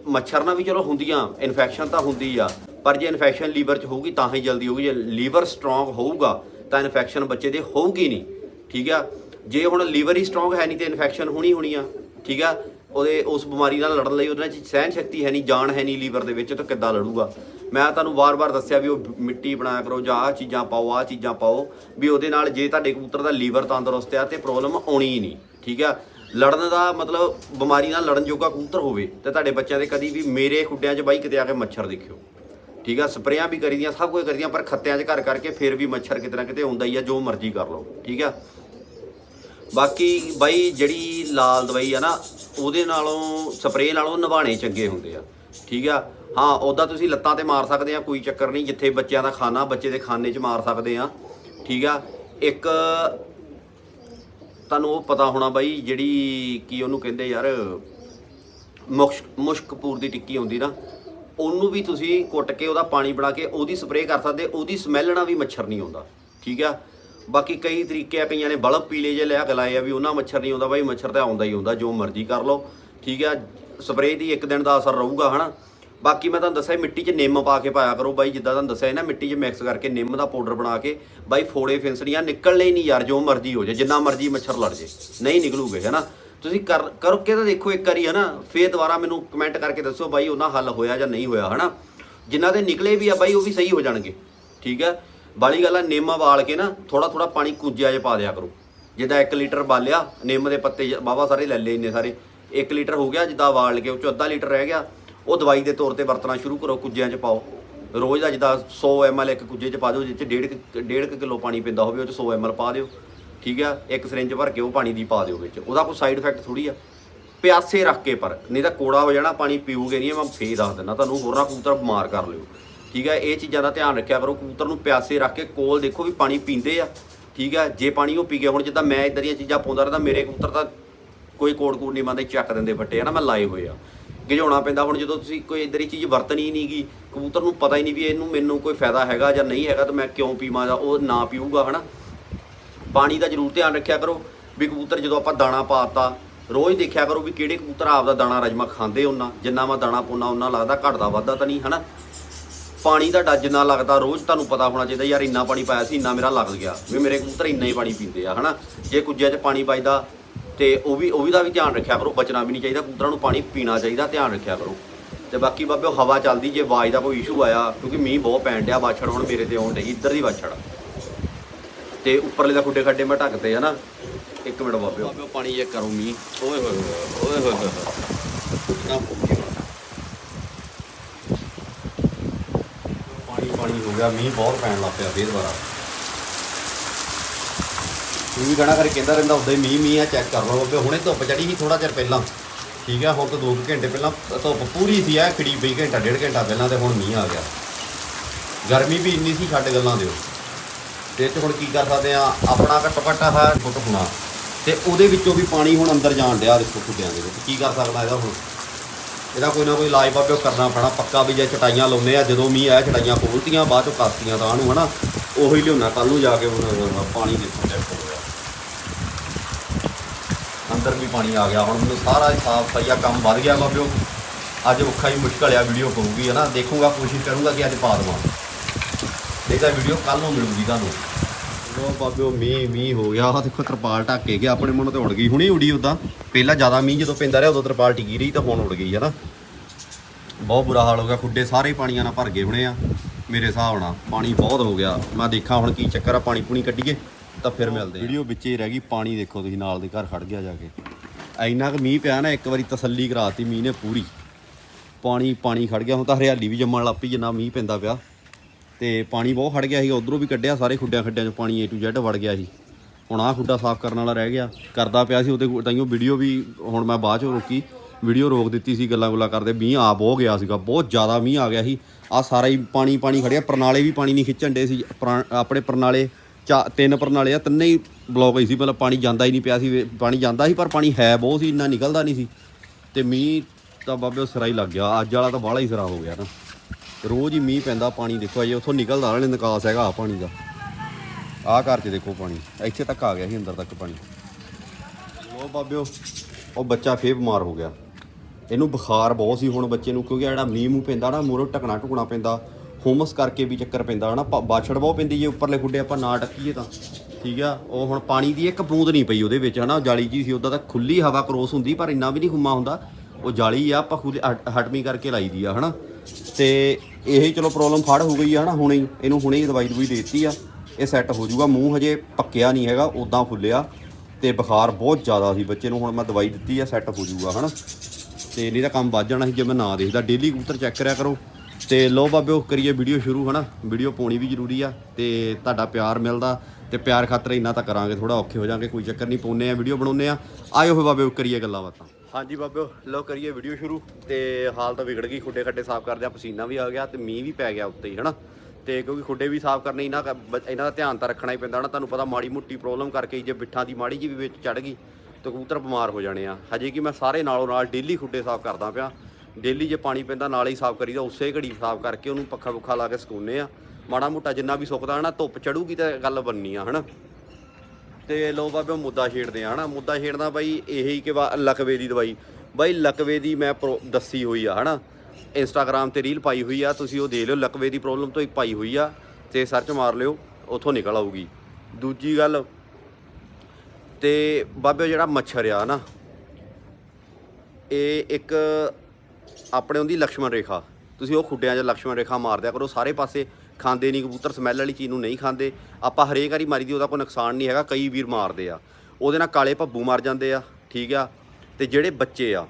ਮੱਛਰ ਨਾਲ ਵੀ ਚਲੋ ਹੁੰਦੀਆਂ ਇਨਫੈਕਸ਼ਨ ਤਾਂ ਹੁੰਦੀ ਆ, ਪਰ ਜੇ ਇਨਫੈਕਸ਼ਨ ਲੀਵਰ 'ਚ ਹੋਊਗੀ ਤਾਂ ਹੀ ਜਲਦੀ ਹੋਊਗੀ, ਜੇ ਲੀਵਰ ਸਟਰੋਂਗ ਹੋਊਗਾ ਤਾਂ ਇਨਫੈਕਸ਼ਨ ਬੱਚੇ ਦੇ ਹੋਊਗੀ ਨਹੀਂ, ਠੀਕ ਆ? ਜੇ ਹੁਣ ਲੀਵਰ ਹੀ ਸਟਰੋਂਗ ਹੈ ਨਹੀਂ ਤੇ ਇਨਫੈਕਸ਼ਨ ਹੋਣੀ ਹੋਣੀ ਆ, ਠੀਕ ਆ? ਉਹਦੇ, ਉਸ ਬਿਮਾਰੀ ਨਾਲ ਲੜਨ ਲਈ ਉਹਦੇ 'ਚ ਸਹਿਣ ਸ਼ਕਤੀ ਹੈ ਨਹੀਂ, ਜਾਨ ਹੈ ਨਹੀਂ ਲੀਵਰ ਦੇ ਵਿੱਚ, ਤਾਂ ਕਿੱਦਾਂ ਲੜੂਗਾ? ਮੈਂ ਤੁਹਾਨੂੰ ਵਾਰ-ਵਾਰ ਦੱਸਿਆ ਵੀ ਉਹ ਮਿੱਟੀ ਬਣਾਇਆ ਕਰੋ ਜਾਂ ਆਹ ਚੀਜ਼ਾਂ ਪਾਓ, ਆਹ ਚੀਜ਼ਾਂ ਪਾਓ, ਵੀ ਉਹਦੇ ਨਾਲ ਜੇ ਤੁਹਾਡੇ ਕਬੂਤਰ ਦਾ ਲੀਵਰ ਤੰਦਰੁਸਤ ਆ ਤੇ ਪ੍ਰੋਬਲਮ ਆਉਣੀ ਹੀ ਨਹੀਂ, ਠੀਕ ਆ? ਲੜਨ ਦਾ ਮਤਲਬ ਬਿਮਾਰੀ ਨਾਲ ਲੜਨ ਜੋਗਾ ਕਬੂਤਰ ਹੋਵੇ ਤੇ ਤੁਹਾਡੇ ਬੱਚਿਆਂ ਦੇ ਕਦੀ ਵੀ ਮੇਰੇ ਖੁੱਡਿਆਂ 'ਚ ਬਾਈ ਕਿਤੇ ਆ ਕੇ ਮੱਛਰ ਦੇਖਿਓ। ਠੀਕ ਆ, ਸਪਰੇਆਂ ਵੀ ਕਰੀਦੀਆਂ, ਸਭ ਕੁਝ ਕਰੀਦੀਆਂ, ਪਰ ਖੱਤਿਆਂ 'ਚ ਘਰ ਕਰਕੇ ਫਿਰ ਵੀ ਮੱਛਰ ਕਿਤੇ ਨਾ ਕਿਤੇ ਹੁੰਦਾ ਹੀ ਆ, ਜੋ ਮਰਜ਼ੀ ਕਰ ਲਓ, ਠੀਕ ਆ। ਬਾਕੀ ਬਾਈ ਜਿਹੜੀ ਲਾਲ ਦਵਾਈ ਆ ਨਾ, ਉਹਦੇ ਨਾਲੋਂ, ਸਪਰੇਅ ਨਾਲੋਂ ਨਵਾਣੇ ਚੰਗੇ ਹੁੰਦੇ ਆ, ਠੀਕ ਆ। ਹਾਂ ਉਹਦਾ ਤੁਸੀਂ ਲੱਤਾਂ ਤੇ ਮਾਰ ਸਕਦੇ ਆ, ਕੋਈ ਚੱਕਰ ਨਹੀਂ, ਜਿੱਥੇ ਬੱਚਿਆਂ ਦਾ ਖਾਣਾ ਬੱਚੇ ਦੇ ਖਾਣੇ 'ਚ ਮਾਰ ਸਕਦੇ ਆ, ਠੀਕ ਆ। ਇੱਕ ਤੁਹਾਨੂੰ ਉਹ ਪਤਾ ਹੋਣਾ ਬਾਈ, ਜਿਹੜੀ ਕੀ ਉਹਨੂੰ ਕਹਿੰਦੇ ਯਾਰ, ਮੁਸ਼ਕ, ਮੁਸ਼ਕਪੂਰ ਦੀ ਟਿੱਕੀ ਆਉਂਦੀ ਨਾ, ਉਹਨੂੰ ਵੀ ਤੁਸੀਂ ਕੁੱਟ ਕੇ ਉਹਦਾ ਪਾਣੀ ਬਣਾ ਕੇ ਉਹਦੀ ਸਪਰੇਅ ਕਰ ਸਕਦੇ, ਉਹਦੀ ਸਮੈਲ ਨਾਲ ਵੀ ਮੱਛਰ ਨਹੀਂ ਆਉਂਦਾ, ਠੀਕ ਆ? ਬਾਕੀ ਕਈ ਤਰੀਕੇ ਆ, ਕਈਆਂ ਨੇ ਬਲਬ ਪੀਲੇ ਜੇ ਲਿਆ ਗਲਾਏ ਆ ਵੀ ਉਹਨਾਂ ਮੱਛਰ ਨਹੀਂ ਆਉਂਦਾ ਬਾਈ, ਮੱਛਰ ਤਾਂ ਆਉਂਦਾ ਹੀ ਆਉਂਦਾ, ਜੋ ਮਰਜ਼ੀ ਕਰ ਲਓ, ਠੀਕ ਆ? ਸਪਰੇਅ ਦੀ ਇੱਕ ਦਿਨ ਦਾ ਅਸਰ ਰਹੂਗਾ, ਹਨਾ? ਬਾਕੀ ਮੈਂ ਤੁਹਾਨੂੰ ਦੱਸਿਆ ਮਿੱਟੀ 'ਚ ਨਿੰਮ ਪਾ ਕੇ ਪਾਇਆ ਕਰੋ ਬਾਈ, ਜਿੱਦਾਂ ਤੁਹਾਨੂੰ ਦੱਸਿਆ ਨਾ ਮਿੱਟੀ 'ਚ ਮਿਕਸ ਕਰਕੇ ਨਿੰਮ ਦਾ ਪਾਊਡਰ ਬਣਾ ਕੇ ਬਾਈ ਫੋੜੇ ਫਿੰਸੜੀਆਂ, ਨਿਕਲਣੇ ਹੀ ਨਹੀਂ ਯਾਰ, ਜੋ ਮਰਜ਼ੀ ਹੋ ਜਾਏ, ਜਿੰਨਾ ਮਰਜ਼ੀ ਮੱਛਰ ਲੜ ਜੇ ਨਹੀਂ ਨਿਕਲੂਗੇ, ਹਨਾ? ਤੁਸੀਂ ਕਰ, ਕਰਕੇ ਤਾਂ ਦੇਖੋ ਇੱਕ ਵਾਰੀ, ਹਨਾ? ਫੇਰ ਦੁਬਾਰਾ ਮੈਨੂੰ ਕਮੈਂਟ ਕਰਕੇ ਦੱਸੋ ਬਾਈ, ਉਹਨਾਂ ਹੱਲ ਹੋਇਆ ਜਾਂ ਨਹੀਂ ਹੋਇਆ, ਹਨਾ? ਜਿਨ੍ਹਾਂ ਦੇ ਨਿਕਲੇ ਵੀ ਆ ਬਾਈ, ਉਹ ਵੀ ਸਹੀ ਹੋ ਜਾਣਗੇ, ਠੀਕ ਹੈ ਬਾਲੀ ਗੱਲ ਆ, ਨਿੰਮ ਵਾਲ ਕੇ ਨਾ ਥੋੜਾ ਥੋੜਾ ਪਾਣੀ ਕੁੰਜਿਆ ਜਿਹਾ ਪਾ ਦਿਆ ਕਰੋ। ਜਿੱਦਾਂ 1 ਲੀਟਰ ਬਾਲਿਆ, ਨਿੰਮ ਦੇ ਪੱਤੇ ਬਾਵਾ ਸਾਰੇ ਲੈ ਲਏ ਇੰਨੇ ਸਾਰੇ। 1 ਲੀਟਰ ਹੋ ਗਿਆ, ਜਿੱਦਾਂ ਵਾਲ ਕੇ, ਉਹ ਚੋਂ ਅੱਧਾ ਲੀਟਰ ਰਹਿ ਗਿਆ। ਉਹ ਦਵਾਈ ਦੇ ਤੌਰ ਤੇ ਵਰਤਣਾ ਸ਼ੁਰੂ ਕਰੋ ਕੁੱਜਿਆਂ 'ਚ ਪਾਓ। ਰੋਜ਼ ਦਾ ਜਿੱਦਾਂ 100 ml ਇੱਕ ਕੁੱਜੇ 'ਚ ਪਾ ਦਿਓ ਜਿਸ 'ਚ 1.5 1.5 ਕਿਲੋ ਪਾਣੀ ਪੈਂਦਾ ਹੋਵੇ, ਉਹ 'ਚ 100 ml ਪਾ ਦਿਓ। ਠੀਕ ਆ? ਇੱਕ ਸਿਰਿੰਜ ਭਰ ਕੇ ਉਹ ਪਾਣੀ ਦੀ ਪਾ ਦਿਓ ਵਿੱਚ। ਉਹਦਾ ਕੋਈ ਸਾਈਡ ਇਫੈਕਟ ਥੋੜੀ ਆ। ਪਿਆਸੇ ਰੱਖ ਕੇ ਪਰ, ਨਹੀਂ ਤਾਂ ਕੋੜਾ ਹੋ ਜਾਣਾ, ਪਾਣੀ ਪੀਓਗੇ ਨਹੀਂ, ਮੈਂ ਫੇਰ ਦੱਸ ਦਿੰਦਾ ਤੁਹਾਨੂੰ, ਹੋਰਾਂ ਕਬੂਤਰ ਬਿਮਾਰ ਕਰ ਲਿਓ। ਠੀਕ ਹੈ ਇਹ ਚੀਜ਼ਾਂ ਦਾ ਧਿਆਨ ਰੱਖਿਆ ਕਰੋ, ਕਬੂਤਰ ਨੂੰ ਪਿਆਸੇ ਰੱਖ ਕੇ ਕੋਲ ਦੇਖੋ ਵੀ ਪਾਣੀ ਪੀਂਦੇ ਆ। ਠੀਕ ਹੈ ਜੇ ਪਾਣੀ ਉਹ ਪੀ ਗਿਆ, ਹੁਣ ਜਿੱਦਾਂ ਮੈਂ ਇਦਾਂ ਦੀਆਂ ਚੀਜ਼ਾਂ ਪਾਉਂਦਾ ਰਹਿੰਦਾ, ਮੇਰੇ ਕਬੂਤਰ ਤਾਂ ਕੋਈ ਕੋੜ ਕੂੜ ਨਹੀਂ ਮੰਨਦੇ, ਚੱਕ ਦਿੰਦੇ ਫੱਟੇ ਆ ਨਾ ਮੈਂ ਲਾਏ ਹੋਏ ਆ। ਗਿਝਾਉਣਾ ਪੈਂਦਾ। ਹੁਣ ਜਦੋਂ ਤੁਸੀਂ ਕੋਈ ਇਦਾਂ ਦੀ ਚੀਜ਼ ਵਰਤਣੀ ਨਹੀਂਗੀ, ਕਬੂਤਰ ਨੂੰ ਪਤਾ ਹੀ ਨਹੀਂ ਵੀ ਇਹਨੂੰ ਮੈਨੂੰ ਕੋਈ ਫਾਇਦਾ ਹੈਗਾ ਜਾਂ ਨਹੀਂ ਹੈਗਾ ਤਾਂ ਮੈਂ ਕਿਉਂ ਪੀਵਾਂ ਜਾਂ ਉਹ ਨਾ ਪੀਊਗਾ, ਹਨਾ? ਪਾਣੀ ਦਾ ਜ਼ਰੂਰ ਧਿਆਨ ਰੱਖਿਆ ਕਰੋ ਵੀ ਕਬੂਤਰ ਜਦੋਂ ਆਪਾਂ ਦਾਣਾ ਪਾਤਾ, ਰੋਜ਼ ਦੇਖਿਆ ਕਰੋ ਵੀ ਕਿਹੜੇ ਕਬੂਤਰ ਆਪਦਾ ਦਾਣਾ ਰਜਮਾ ਖਾਂਦੇ ਉਹਨਾਂ, ਜਿੰਨਾ ਮੈਂ ਦਾਣਾ ਪਾਉਣਾ ਉਹਨਾਂ ਲੱਗਦਾ, ਘਟਦਾ ਵੱਧਦਾ ਤਾਂ ਨਹੀਂ, ਹਨਾ? ਪਾਣੀ ਦਾ ਡੱਜ ਜਿੰਨਾ ਲੱਗਦਾ, ਰੋਜ਼ ਤੁਹਾਨੂੰ ਪਤਾ ਹੋਣਾ ਚਾਹੀਦਾ, ਯਾਰ ਇੰਨਾ ਪਾਣੀ ਪਾਇਆ ਸੀ, ਇੰਨਾ ਮੇਰਾ ਲੱਗ ਗਿਆ। ਵੀ ਮੇਰੇ ਕਬੂਤਰ ਇੰਨਾ ਹੀ ਪਾਣੀ ਪੀਂਦੇ ਆ, ਹਨਾ? ਜੇ ਕੁੱਜਿਆਂ 'ਚ ਪਾਣੀ ਪਾਈਦਾ ਤੇ ਉਹ ਵੀ ਉਹ ਵੀ ਦਾ ਵੀ ਧਿਆਨ ਰੱਖਿਆ ਕਰੋ ਬਚਣਾ ਵੀ ਨਹੀਂ ਚਾਹੀਦਾ ਕਬੂਤਰਾਂ ਨੂੰ ਪਾਣੀ ਪੀਣਾ ਚਾਹੀਦਾ ਧਿਆਨ ਰੱਖਿਆ ਕਰੋ। ਤੇ ਬਾਕੀ ਬਾਬਿਓ ਹਵਾ ਚੱਲਦੀ ਜੇ ਆਵਾਜ਼ ਦਾ ਕੋਈ ਇਸ਼ੂ ਆਇਆ ਕਿਉਂਕਿ ਮੀਂਹ ਬਹੁਤ ਪੈਣ ਡਿਆ ਵਾਛੜ ਹੁਣ ਮੇਰੇ ਤੇ ਆਉਣ ਡਈ ਇੱਧਰ ਦੀ ਵਾਛੜ ਤੇ ਉੱਪਰਲੇ ਦਾ ਖੁੱਡੇ ਖੱਡੇ ਮੈਂ ਢੱਕਤੇ ਹਨਾ ਇੱਕ ਮਿੰਟ ਬਾਬਿਓ। ਬਾਬਿਓ ਪਾਣੀ ਚੈੱਕ ਕਰੋ ਮੀਂਹ। ਓਏ ਹੋਏ ਹੋਏ ਓਏ ਹੋਏ ਹੋਏ ਹੋਣਾ। ਪਾਣੀ ਪਾਣੀ ਹੋ ਗਿਆ ਮੀਂਹ ਬਹੁਤ ਪੈਣ ਲੱਗ ਪਿਆ ਫੇਰ ਦੁਬਾਰਾ। ਤੂੰ ਵੀ ਗਾਣਾ ਕਰਕੇ ਕਹਿੰਦਾ ਰਹਿੰਦਾ ਉਦਾਂ ਹੀ ਮੀਂਹ ਮੀਂਹ ਆ ਚੈੱਕ ਕਰ ਲਓ। ਬਾਬੇ ਹੁਣੇ ਧੁੱਪ ਚੜੀ ਸੀ ਥੋੜਾ ਚਿਰ ਪਹਿਲਾਂ। ਠੀਕ ਆ, ਹੁਣ ਤਾਂ 2 ਘੰਟੇ ਪਹਿਲਾਂ ਧੁੱਪ ਪੂਰੀ ਸੀ ਆ, ਖੜੀ ਪਈ ਘੰਟਾ, ਡੇਢ ਘੰਟਾ ਪਹਿਲਾਂ ਤੇ ਹੁਣ ਮੀਂਹ ਆ ਗਿਆ। ਗਰਮੀ ਵੀ ਇੰਨੀ ਸੀ ਛੱਡ ਗੱਲਾਂ ਦਿਓ। ਤੇ ਇਹ 'ਚ ਹੁਣ ਕੀ ਕਰ ਸਕਦੇ ਆ, ਆਪਣਾ ਘੱਟੋ ਘੱਟ ਆਹ ਫੁੱਟ ਹੋਣਾ। ਤੇ ਉਹਦੇ ਵਿੱਚੋਂ ਵੀ ਪਾਣੀ ਹੁਣ ਅੰਦਰ ਜਾਣ ਡਿਆ ਦੇਖੋ ਖੁੱਡਿਆਂ ਦੇ ਵਿੱਚ। ਕੀ ਕਰ ਸਕਦਾ ਇਹਦਾ ਹੁਣ? ਇਹਦਾ ਕੋਈ ਨਾ ਕੋਈ ਇਲਾਜ ਬਾਬਿਓ ਕਰਨਾ ਪੈਣਾ। ਪੱਕਾ ਵੀ ਜੇ ਚਟਾਈਆਂ ਲਾਉਂਦੇ ਆ, ਜਦੋਂ ਮੀਂਹ ਆਇਆ ਚਟਾਈਆਂ ਖੋਲਤੀਆਂ, ਬਾਅਦ ਚੋਂ ਕਾਸਤੀਆਂ ਤਾਂ ਨੂੰ ਹਨਾ ਉਹੀ ਲਿਆਉਣਾ ਕੱਲ ਨੂੰ ਜਾ ਕੇ ਹੁਣ ਪਾਣੀ ਦੇਖੋ ਚੈੱਕ ਹੋ ਅੰਦਰ ਵੀ ਪਾਣੀ ਆ ਗਿਆ। ਹੁਣ ਮੈਨੂੰ ਸਾਰਾ ਸਾਫ਼ ਸਫ਼ਾਈ ਕੰਮ ਵੱਧ ਗਿਆ ਬਾਬਿਓ। ਅੱਜ ਔਖਾ ਹੀ ਮੁਸ਼ਕਲ ਆ, ਵੀਡੀਓ ਪਊਗੀ ਹਨਾ। ਦੇਖੂਗਾ, ਕੋਸ਼ਿਸ਼ ਕਰੂੰਗਾ ਕਿ ਅੱਜ ਪਾ ਦੇਵਾਂ। ਨਹੀਂ ਤਾਂ ਵੀਡੀਓ ਕੱਲ ਨੂੰ ਮਿਲੂਗੀ ਤੁਹਾਨੂੰ। ਲੋ ਬਾਬਿਓ, ਮੀਂਹ ਮੀਂਹ ਹੋ ਗਿਆ। ਆਹ ਦੇਖੋ, ਤਰਪਾਲ ਢੱਕ ਕੇ ਗਿਆ। ਆਪਣੇ ਮਨੋਂ ਤੇ ਉੜ ਗਈ। ਹੁਣੀ ਉੜੀ ਉਦਾਂ ਪਹਿਲਾਂ ਜ਼ਿਆਦਾ ਮੀਂਹ ਜਦੋਂ ਪੈਂਦਾ ਰਿਹਾ, ਉਦੋਂ ਤਰਪਾਲ ਟਿਕੀ ਰਹੀ, ਤਾਂ ਹੁਣ ਉੜ ਗਈ ਹੈ ਨਾ ਬਹੁਤ ਬੁਰਾ ਹਾਲ ਹੋ ਗਿਆ। ਖੁੱਡੇ ਸਾਰੇ ਪਾਣੀਆਂ ਨਾਲ ਭਰ ਗਏ ਹੋਣੇ ਆ, ਮੇਰੇ ਹਿਸਾਬ ਨਾਲ। ਪਾਣੀ ਬਹੁਤ ਹੋ ਗਿਆ। ਮੈਂ ਦੇਖਾਂ ਹੁਣ ਕੀ ਚੱਕਰ ਆ, ਪਾਣੀ ਪੂਣੀ ਕੱਢੀਏ। ਤਾਂ ਫਿਰ ਮਿਲਦੇ ਆ। ਵੀਡੀਓ ਵਿੱਚੇ ਹੀ ਰਹਿ ਗਈ ਪਾਣੀ ਦੇਖੋ ਤੁਸੀਂ ਨਾਲ ਦੇ ਘਰ ਖੜ ਗਿਆ ਜਾ ਕੇ। ਇੰਨਾ ਕੁ ਮੀਂਹ ਪਿਆ ਨਾ ਇੱਕ ਵਾਰੀ ਤਸੱਲੀ ਕਰਾਤੀ ਮੀਂਹ ਨੇ ਪੂਰੀ। ਪਾਣੀ ਪਾਣੀ ਖੜ ਗਿਆ ਹੁਣ ਤਾਂ ਹਰਿਆਲੀ ਵੀ ਜੰਮਣ ਲੱਗ ਪਈ ਜਿੰਨਾ ਮੀਂਹ ਪੈਂਦਾ ਪਿਆ। ਤੇ ਪਾਣੀ ਬਹੁਤ ਖੜ ਗਿਆ ਸੀ ਉਧਰੋਂ ਵੀ ਕੱਢਿਆ ਸਾਰੇ ਖੁੱਡਿਆਂ ਖੱਡਿਆਂ 'ਚ ਪਾਣੀ A to Z ਵੜ ਗਿਆ ਸੀ। ਹੁਣ ਆਹ ਖੁੱਡਾ ਸਾਫ਼ ਕਰਨ ਵਾਲਾ ਰਹਿ ਗਿਆ। ਕਰਦਾ ਪਿਆ ਸੀ ਉਹਦੇ ਤਾਈਓ ਵੀਡੀਓ ਵੀ ਹੁਣ ਮੈਂ ਬਾਅਦ 'ਚੋਂ ਰੋਕੀ। ਵੀਡੀਓ ਰੋਕ ਦਿੱਤੀ ਸੀ ਗੱਲਾਂ ਗੁੱਲਾਂ ਕਰਦੇ। ਮੀਂਹ ਆ ਬਹੁਤ ਗਿਆ ਸੀਗਾ ਬਹੁਤ ਜ਼ਿਆਦਾ ਮੀਂਹ ਆ ਗਿਆ ਸੀ। ਆ ਸਾਰਾ ਹੀ ਪਾਣੀ ਪਾਣੀ ਖੜਿਆ ਪ੍ਰਣਾਲੇ ਵੀ ਪਾਣੀ ਨਹੀਂ ਖਿੱਚਣ ਡੇ ਸੀ। ਪੁਰਾ- ਆਪਣੇ ਪ੍ਰਣਾਲੇ ਚਾ ਤਿੰਨ ਪ੍ਰਣਾਲੇ ਆ, ਤਿੰਨੇ ਹੀ ਬਲੌਕ ਹੋਈ ਸੀ, ਮਤਲਬ ਪਾਣੀ ਜਾਂਦਾ ਹੀ ਨਹੀਂ ਪਿਆ ਸੀ ਪਾਣੀ ਜਾਂਦਾ ਸੀ, ਪਰ ਪਾਣੀ ਹੈ ਬਹੁਤ ਸੀ, ਇੰਨਾ ਨਿਕਲਦਾ ਨਹੀਂ ਸੀ। ਤੇ ਮੀਂਹ ਤਾਂ ਬਾਬੇ ਉਹ ਸਿਰਾ ਹੀ ਲੱਗ ਗਿਆ, ਅੱਜ ਵਾਲਾ ਤਾਂ ਬਾਹਲਾ ਹੀ ਸਿਰਾ ਹੋ ਗਿਆ ਨਾ। ਰੋਜ਼ ਹੀ ਮੀਂਹ ਪੈਂਦਾ, ਪਾਣੀ ਦੇਖੋ ਅਜੇ ਉੱਥੋਂ ਨਿਕਲਦਾ ਵਾਲੇ ਨਿਕਾਸ ਹੈਗਾ ਆ ਪਾਣੀ ਦਾ। ਆਹ ਘਰ 'ਚ ਦੇਖੋ ਪਾਣੀ, ਇੱਥੇ ਤੱਕ ਆ ਗਿਆ ਸੀ, ਅੰਦਰ ਤੱਕ ਪਾਣੀ। ਉਹ ਬਾਬਿਓ ਉਹ ਬੱਚਾ ਫੇਰ ਬਿਮਾਰ ਹੋ ਗਿਆ। ਇਹਨੂੰ ਬੁਖਾਰ ਬਹੁਤ ਸੀ ਹੁਣ ਬੱਚੇ ਨੂੰ, ਕਿਉਂਕਿ ਜਿਹੜਾ ਮੀਂਹ ਮੂੰਹ ਪੈਂਦਾ ਨਾ ਮੂਰੋਂ ਟਕਣਾ ਟੁਕਣਾ ਪੈਂਦਾ। ਹੁਮਸ ਕਰਕੇ ਵੀ ਚੱਕਰ ਪੈਂਦਾ, ਹਨਾ? ਪ- ਬਾਛੜ ਬਹੁਤ ਪੈਂਦੀ ਜੇ ਉੱਪਰਲੇ ਖੁੱਡੇ ਆਪਾਂ ਨਾ ਟੱਕੀਏ ਤਾਂ। ਠੀਕ ਆ? ਉਹ ਹੁਣ ਪਾਣੀ ਦੀ ਇੱਕ ਬੂੰਦ ਨਹੀਂ ਪਈ ਉਹਦੇ ਵਿੱਚ, ਹਨਾ? ਜਾਲੀ ਜੀ ਸੀ, ਉਦਾਂ ਤਾਂ ਖੁੱਲੀ ਹਵਾ ਕਰੋਸ ਹੁੰਦੀ, ਪਰ ਇੰਨਾ ਵੀ ਨਹੀਂ ਹੁਮਾ ਹੁੰਦਾ। ਉਹ ਜਾਲੀ ਆ, ਆਪਾਂ ਖੁੱਲੀ ਹਟ- ਹਟਮੀ ਕਰਕੇ ਲਾਈ ਦੀ ਆ, ਹਨਾ? ਤੇ ਇਹ ਚਲੋ ਪ੍ਰੋਬਲਮ ਫੜ ਹੋ ਗਈ ਆ, ਹਨਾ? ਹੁਣੇ ਇਹਨੂੰ ਹੁਣੇ ਹੀ ਦਵਾਈ ਦਵਾਈ ਦੇ ਦਿੱਤੀ ਆ। ਇਹ ਸੈੱਟ ਹੋ ਜਾਊਗਾ। ਮੂੰਹ ਹਜੇ ਪੱਕਿਆ ਨਹੀਂ ਹੈਗਾ ਉਦਾਂ ਫੁੱਲਿਆ। ਤੇ ਬੁਖਾਰ ਬਹੁਤ ਜ਼ਿਆਦਾ ਸੀ ਬੱਚੇ ਨੂੰ, ਹੁਣ ਮੈਂ ਦਵਾਈ ਦਿੱਤੀ ਆ ਸੈੱਟ ਹੋ ਜਾਊਗਾ, ਹਨਾ? ਤੇ ਨਹੀਂ ਤਾਂ ਕੰਮ ਵੱਧ ਜਾਣਾ ਸੀ, ਜੇ ਮੈਂ ਨਾ ਦੇਖਦਾ। ਡੇਲੀ ਕਬੂਤਰ ਚੈੱਕ ਕਰਿਆ ਕਰੋ। ਤੇ ਲੋ ਬਾਬਿਓ ਕਰੀਏ ਵੀਡੀਓ ਸ਼ੁਰੂ, ਹਨਾ? ਵੀਡੀਓ ਪਾਉਣੀ ਵੀ ਜ਼ਰੂਰੀ ਆ ਤੇ ਤੁਹਾਡਾ ਪਿਆਰ ਮਿਲਦਾ ਤੇ ਪਿਆਰ ਖਾਤਰ ਇੰਨਾ ਤਾਂ ਕਰਾਂਗੇ ਥੋੜਾ ਔਖੇ ਹੋ ਜਾਾਂਗੇ, ਕੋਈ ਚੱਕਰ ਨਹੀਂ ਪਾਉਨੇ ਆ, ਵੀਡੀਓ ਬਣਾਉਨੇ ਆ। ਆਇਓ ਫੇ ਬਾਬਿਓ ਕਰੀਏ ਗੱਲਾਂ ਬਾਤਾਂ। ਹਾਂਜੀ ਬਾਬਿਓ ਲੋ ਕਰੀਏ ਵੀਡੀਓ ਸ਼ੁਰੂ ਤੇ ਹਾਲ ਤਾਂ ਵਿਗੜ ਗਈ, ਖੁੱਡੇ ਖੱਡੇ ਸਾਫ਼ ਕਰਦੇ ਆ, ਪਸੀਨਾ ਵੀ ਆ ਗਿਆ ਤੇ ਮੀਂਹ ਵੀ ਪੈ ਗਿਆ ਉੱਤੇ ਹੀ, ਹਨਾ? ਤੇ ਕਿਉਂਕਿ ਖੁੱਡੇ ਵੀ ਸਾਫ਼ ਕਰਨੇ, ਇਹਨਾਂ ਕ- ਬ- ਇਹਨਾਂ ਦਾ ਧਿਆਨ ਤਾਂ ਰੱਖਣਾ ਹੀ ਪੈਂਦਾ ਨਾ ਤੁਹਾਨੂੰ ਪਤਾ ਮਾੜੀ ਮੁੱਟੀ ਪ੍ਰੋਬਲਮ ਕਰਕੇ ਜੇ ਬਿੱਠਾਂ ਦੀ ਮਾੜੀ ਜੀ ਵੀ ਵਿੱਚ ਚੜ ਗਈ, ਤਾਂ ਕਬੂਤਰ ਬਿਮਾਰ ਹੋ ਜਾਣੇ ਆ। ਹਜੇ ਕਿ ਮੈਂ ਸਾਰੇ ਨਾਲੋਂ ਨਾਲ ਡੇਲੀ ਖੁੱਡੇ ਸਾਫ਼ ਕਰਦਾ ਪਿਆ ਡੇਲੀ ਜੇ ਪਾਣੀ ਪੈਂਦਾ ਨਾਲ ਹੀ ਸਾਫ਼ ਕਰੀਦਾ, ਉਸੇ ਘੜੀ ਸਾਫ਼ ਕਰਕੇ ਉਹਨੂੰ ਪੱਖਾ ਪੁੱਖਾ ਲਾ ਕੇ ਸੁਕਾਉਂਦੇ ਆ। ਮਾੜਾ ਮੋਟਾ ਜਿੰਨਾ ਵੀ ਸੁੱਕਦਾ ਹਨਾ, ਧੁੱਪ ਚੜੂਗੀ ਤਾਂ ਗੱਲ ਬੰਨੀ ਆ, ਹਨਾ। ਤੇ ਲੋ ਬਾਬੇ ਮੁੱਦਾ ਛੇੜਦੇ ਆ, ਹਨਾ। ਮੁੱਦਾ ਛੇੜਦਾ ਬਾਈ ਇਹੀ ਕਿ ਵਾ- ਲਕਵੇ ਦੀ ਦਵਾਈ। ਬਾਈ ਲਕਵੇ ਦੀ ਮੈਂ ਪ੍ਰੋ- ਦੱਸੀ ਹੋਈ ਆ, ਹਨਾ। ਇੰਸਟਾਗ੍ਰam ਤੇ ਰੀਲ ਪਾਈ ਹੋਈ ਆ, ਤੁਸੀਂ ਉਹ ਦੇ ਲਿਓ ਲਕਵੇ ਦੀ ਪ੍ਰੋਬਲਮ ਤੋਂ ਹੀ ਪਾਈ ਹੋਈ ਆ। ਤੇ ਸਰਚ ਮਾਰ ਲਿਓ, ਉੱਥੋਂ ਨਿਕਲ ਆਊਗੀ। ਦੂਜੀ ਗੱਲ, ਤੇ ਬਾਬੇ ਜਿਹੜਾ ਮੱਛਰ ਆ ਨਾ ਇਹ ਇੱਕ ਆਪਣੇ ਉਹਦੀ ਲਕਸ਼ਮਣ ਰੇਖਾ। ਤੁਸੀਂ ਉਹ ਖੁੱਡਿਆਂ 'ਚ ਲਕਸ਼ਮਣ ਰੇਖਾ ਮਾਰ ਦਿਆ ਕਰੋ, ਸਾਰੇ ਪਾਸੇ ਖਾਂਦੇ ਨਹੀਂ, ਕਬੂਤਰ ਸਮੈਲ ਵਾਲੀ ਚੀਜ਼ ਨੂੰ ਨਹੀਂ ਖਾਂਦੇ। ਆਪਾਂ ਹਰੇਕ ਵਾਰੀ ਮਾਰੀ ਦੀ, ਉਹਦਾ ਕੋਈ ਨੁਕਸਾਨ ਨਹੀਂ ਹੈਗਾ, ਕਈ ਵੀਰ ਮਾਰਦੇ ਆ। ਉਹਦੇ ਨਾਲ ਕਾਲੇ ਭੱਬੂ ਮਰ ਜਾਂਦੇ ਆ, ਠੀਕ ਆ? ਤੇ ਜਿਹੜੇ ਬੱਚੇ ਆ,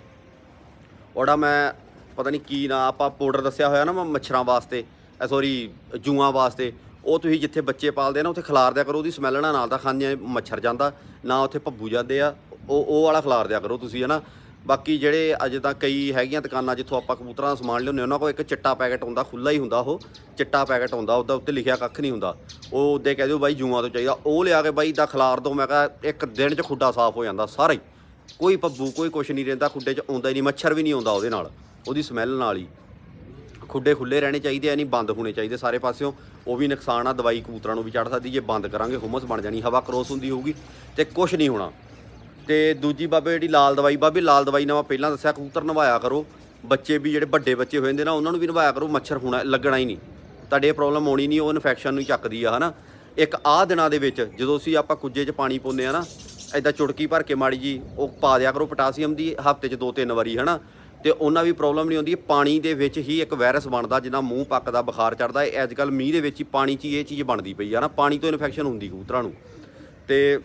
ਉਹਦਾ ਮੈਂ ਪਤਾ ਨਹੀਂ ਕੀ ਨਾ, ਆਪਾਂ ਪਾਊਡਰ ਦੱਸਿਆ ਹੋਇਆ ਨਾ ਮੈਂ, ਮੱਛਰਾਂ ਵਾਸਤੇ ਸੌਰੀ ਜੂਆਂ ਵਾਸਤੇ, ਉਹ ਤੁਸੀਂ ਜਿੱਥੇ ਬੱਚੇ ਪਾਲਦੇ ਨਾ, ਉੱਥੇ ਖਿਲਾਰ ਦਿਆ ਕਰੋ, ਉਹਦੀ ਸਮੈਲ ਨਾਲ ਨਾਲ ਤਾਂ ਖਾਂਦੇ ਮੱਛਰ ਜਾਂਦਾ, ਨਾ ਉੱਥੇ ਭੱਬੂ ਜਾਂਦੇ ਆ, ਉਹ ਉਹ ਵਾਲਾ ਖਿਲਾਰ ਦਿਆ ਕਰੋ ਤੁਸੀਂ, ਹਨਾ? ਬਾਕੀ ਜਿਹੜੇ ਅੱਜ ਤਾਂ ਕਈ ਹੈਗੀਆਂ ਦੁਕਾਨਾਂ ਜਿੱਥੋਂ ਆਪਾਂ ਕਬੂਤਰਾਂ ਦਾ ਸਮਾਨ ਲਿਆਉਂਦੇ ਉਹਨਾਂ ਕੋਲ ਇੱਕ ਚਿੱਟਾ ਪੈਕੇਟ ਹੁੰਦਾ ਖੁੱਲਾ ਹੀ ਹੁੰਦਾ ਉਹ। ਚਿੱਟਾ ਪੈਕਟ ਹੁੰਦਾ, ਉਹਦਾ ਉੱਤੇ ਲਿਖਿਆ ਕੱਖ ਨਹੀਂ ਹੁੰਦਾ। ਉਹ ਉਹਦੇ ਕਹਿ ਦਿਓ ਬਾਈ ਜੂਆਂ ਤੋਂ ਚਾਹੀਦਾ। ਉਹ ਲਿਆ ਕੇ ਬਾਈ ਦਾ ਖਿਲਾਰ ਦੋ ਮੈਂ ਕਹਾ ਇੱਕ ਦਿਨ 'ਚ ਖੁੱਡਾ ਸਾਫ਼ ਹੋ ਜਾਂਦਾ ਸਾਰਾ ਹੀ। ਕੋਈ ਪੱਬੂ, ਕੋਈ ਕੁਛ ਨਹੀਂ ਰਹਿੰਦਾ, ਖੁੱਡੇ 'ਚ ਆਉਂਦਾ ਹੀ ਨਹੀਂ, ਮੱਛਰ ਵੀ ਨਹੀਂ ਆਉਂਦਾ ਉਹਦੇ ਨਾਲ, ਉਹਦੀ ਸਮੈਲ ਨਾਲ ਹੀ। ਖੁੱਡੇ ਖੁੱਲੇ ਰਹਿਣੇ ਚਾਹੀਦੇ ਆ, ਨਹੀਂ ਬੰਦ ਹੋਣੇ ਚਾਹੀਦੇ ਸਾਰੇ ਪਾਸਿਓਂ। ਉਹ ਵੀ ਨੁਕਸਾਨ ਆ, ਦਵਾਈ ਕਬੂਤਰਾਂ ਨੂੰ ਵੀ ਚੜ ਸਕਦੀ, ਜੇ ਬੰਦ ਕਰਾਂਗੇ, ਹੁਮਸ ਬਣ ਜਾਣੀ, ਹਵਾ ਕਰੋਸ ਹੁੰਦੀ ਹੋਊਗੀ ਤੇ ਕੁਝ ਨਹੀਂ ਹੋਣਾ। ਤੇ ਦੂਜੀ ਬਾਬੇ ਜਿਹੜੀ ਲਾਲ ਦਵਾਈ, ਬਾਬੇ ਲਾਲ ਦਵਾਈ ਨਾਲ ਮੈਂ ਪਹਿਲਾਂ ਦੱਸਿਆ, ਕਬੂਤਰ ਨਵਾਇਆ ਕਰੋ। ਬੱਚੇ ਵੀ ਜਿਹੜੇ ਵੱਡੇ ਬੱਚੇ ਹੋ ਜਾਂਦੇ ਨਾ, ਉਹਨਾਂ ਨੂੰ ਵੀ ਨਵਾਇਆ ਕਰੋ, ਮੱਛਰ ਹੋਣਾ, ਲੱਗਣਾ ਹੀ ਨਹੀਂ। ਤੁਹਾਡੇ ਇਹ ਪ੍ਰੋਬਲਮ ਆਉਣੀ ਨਹੀਂ, ਉਹ ਇਨਫੈਕਸ਼ਨ ਨੂੰ ਚੱਕਦੀ ਆ, ਹਨਾ। ਇੱਕ ਆਹ ਦਿਨਾਂ ਦੇ ਵਿੱਚ ਜਦੋਂ ਅਸੀਂ ਆਪਾਂ ਕੁੱਜੇ 'ਚ ਪਾਣੀ ਪਾਉਂਦੇ ਆ ਨਾ ਐਦਾਂ ਚੁਟਕੀ ਭਰ ਕੇ ਮਾੜੀ ਜੀ ਉਹ ਪਾ ਦਿਆ ਕਰੋ ਪੋਟਾਸੀਅਮ ਦੀ ਹਫ਼ਤੇ 'ਚ ਦੋ ਤਿੰਨ ਵਾਰੀ, ਹਨਾ। ਤੇ ਉਹਨਾਂ ਵੀ ਪ੍ਰੋਬਲਮ ਨਹੀਂ ਹੁੰਦੀ ਪਾਣੀ ਦੇ ਵਿੱਚ ਹੀ ਇੱਕ ਵਾਇਰਸ ਬਣਦਾ ਜਿਹਦਾ ਮੂੰਹ ਪੱਕਦਾ, ਬੁਖਾਰ ਚੜਦਾ ਇਹ ਅੱਜ ਕੱਲ ਮੀਂਹ ਦੇ ਵਿੱਚ ਹੀ ਪਾਣੀ 'ਚ ਹੀ ਇਹ ਚੀਜ਼ ਬਣਦੀ ਪਈ ਆ ਨਾ ਪਾਣੀ ਤੋਂ ਇਨਫੈਕਸ਼ਨ ਹੁੰਦੀ ਕਬੂਤਰਾਂ ਨੂੰ। ਤੇ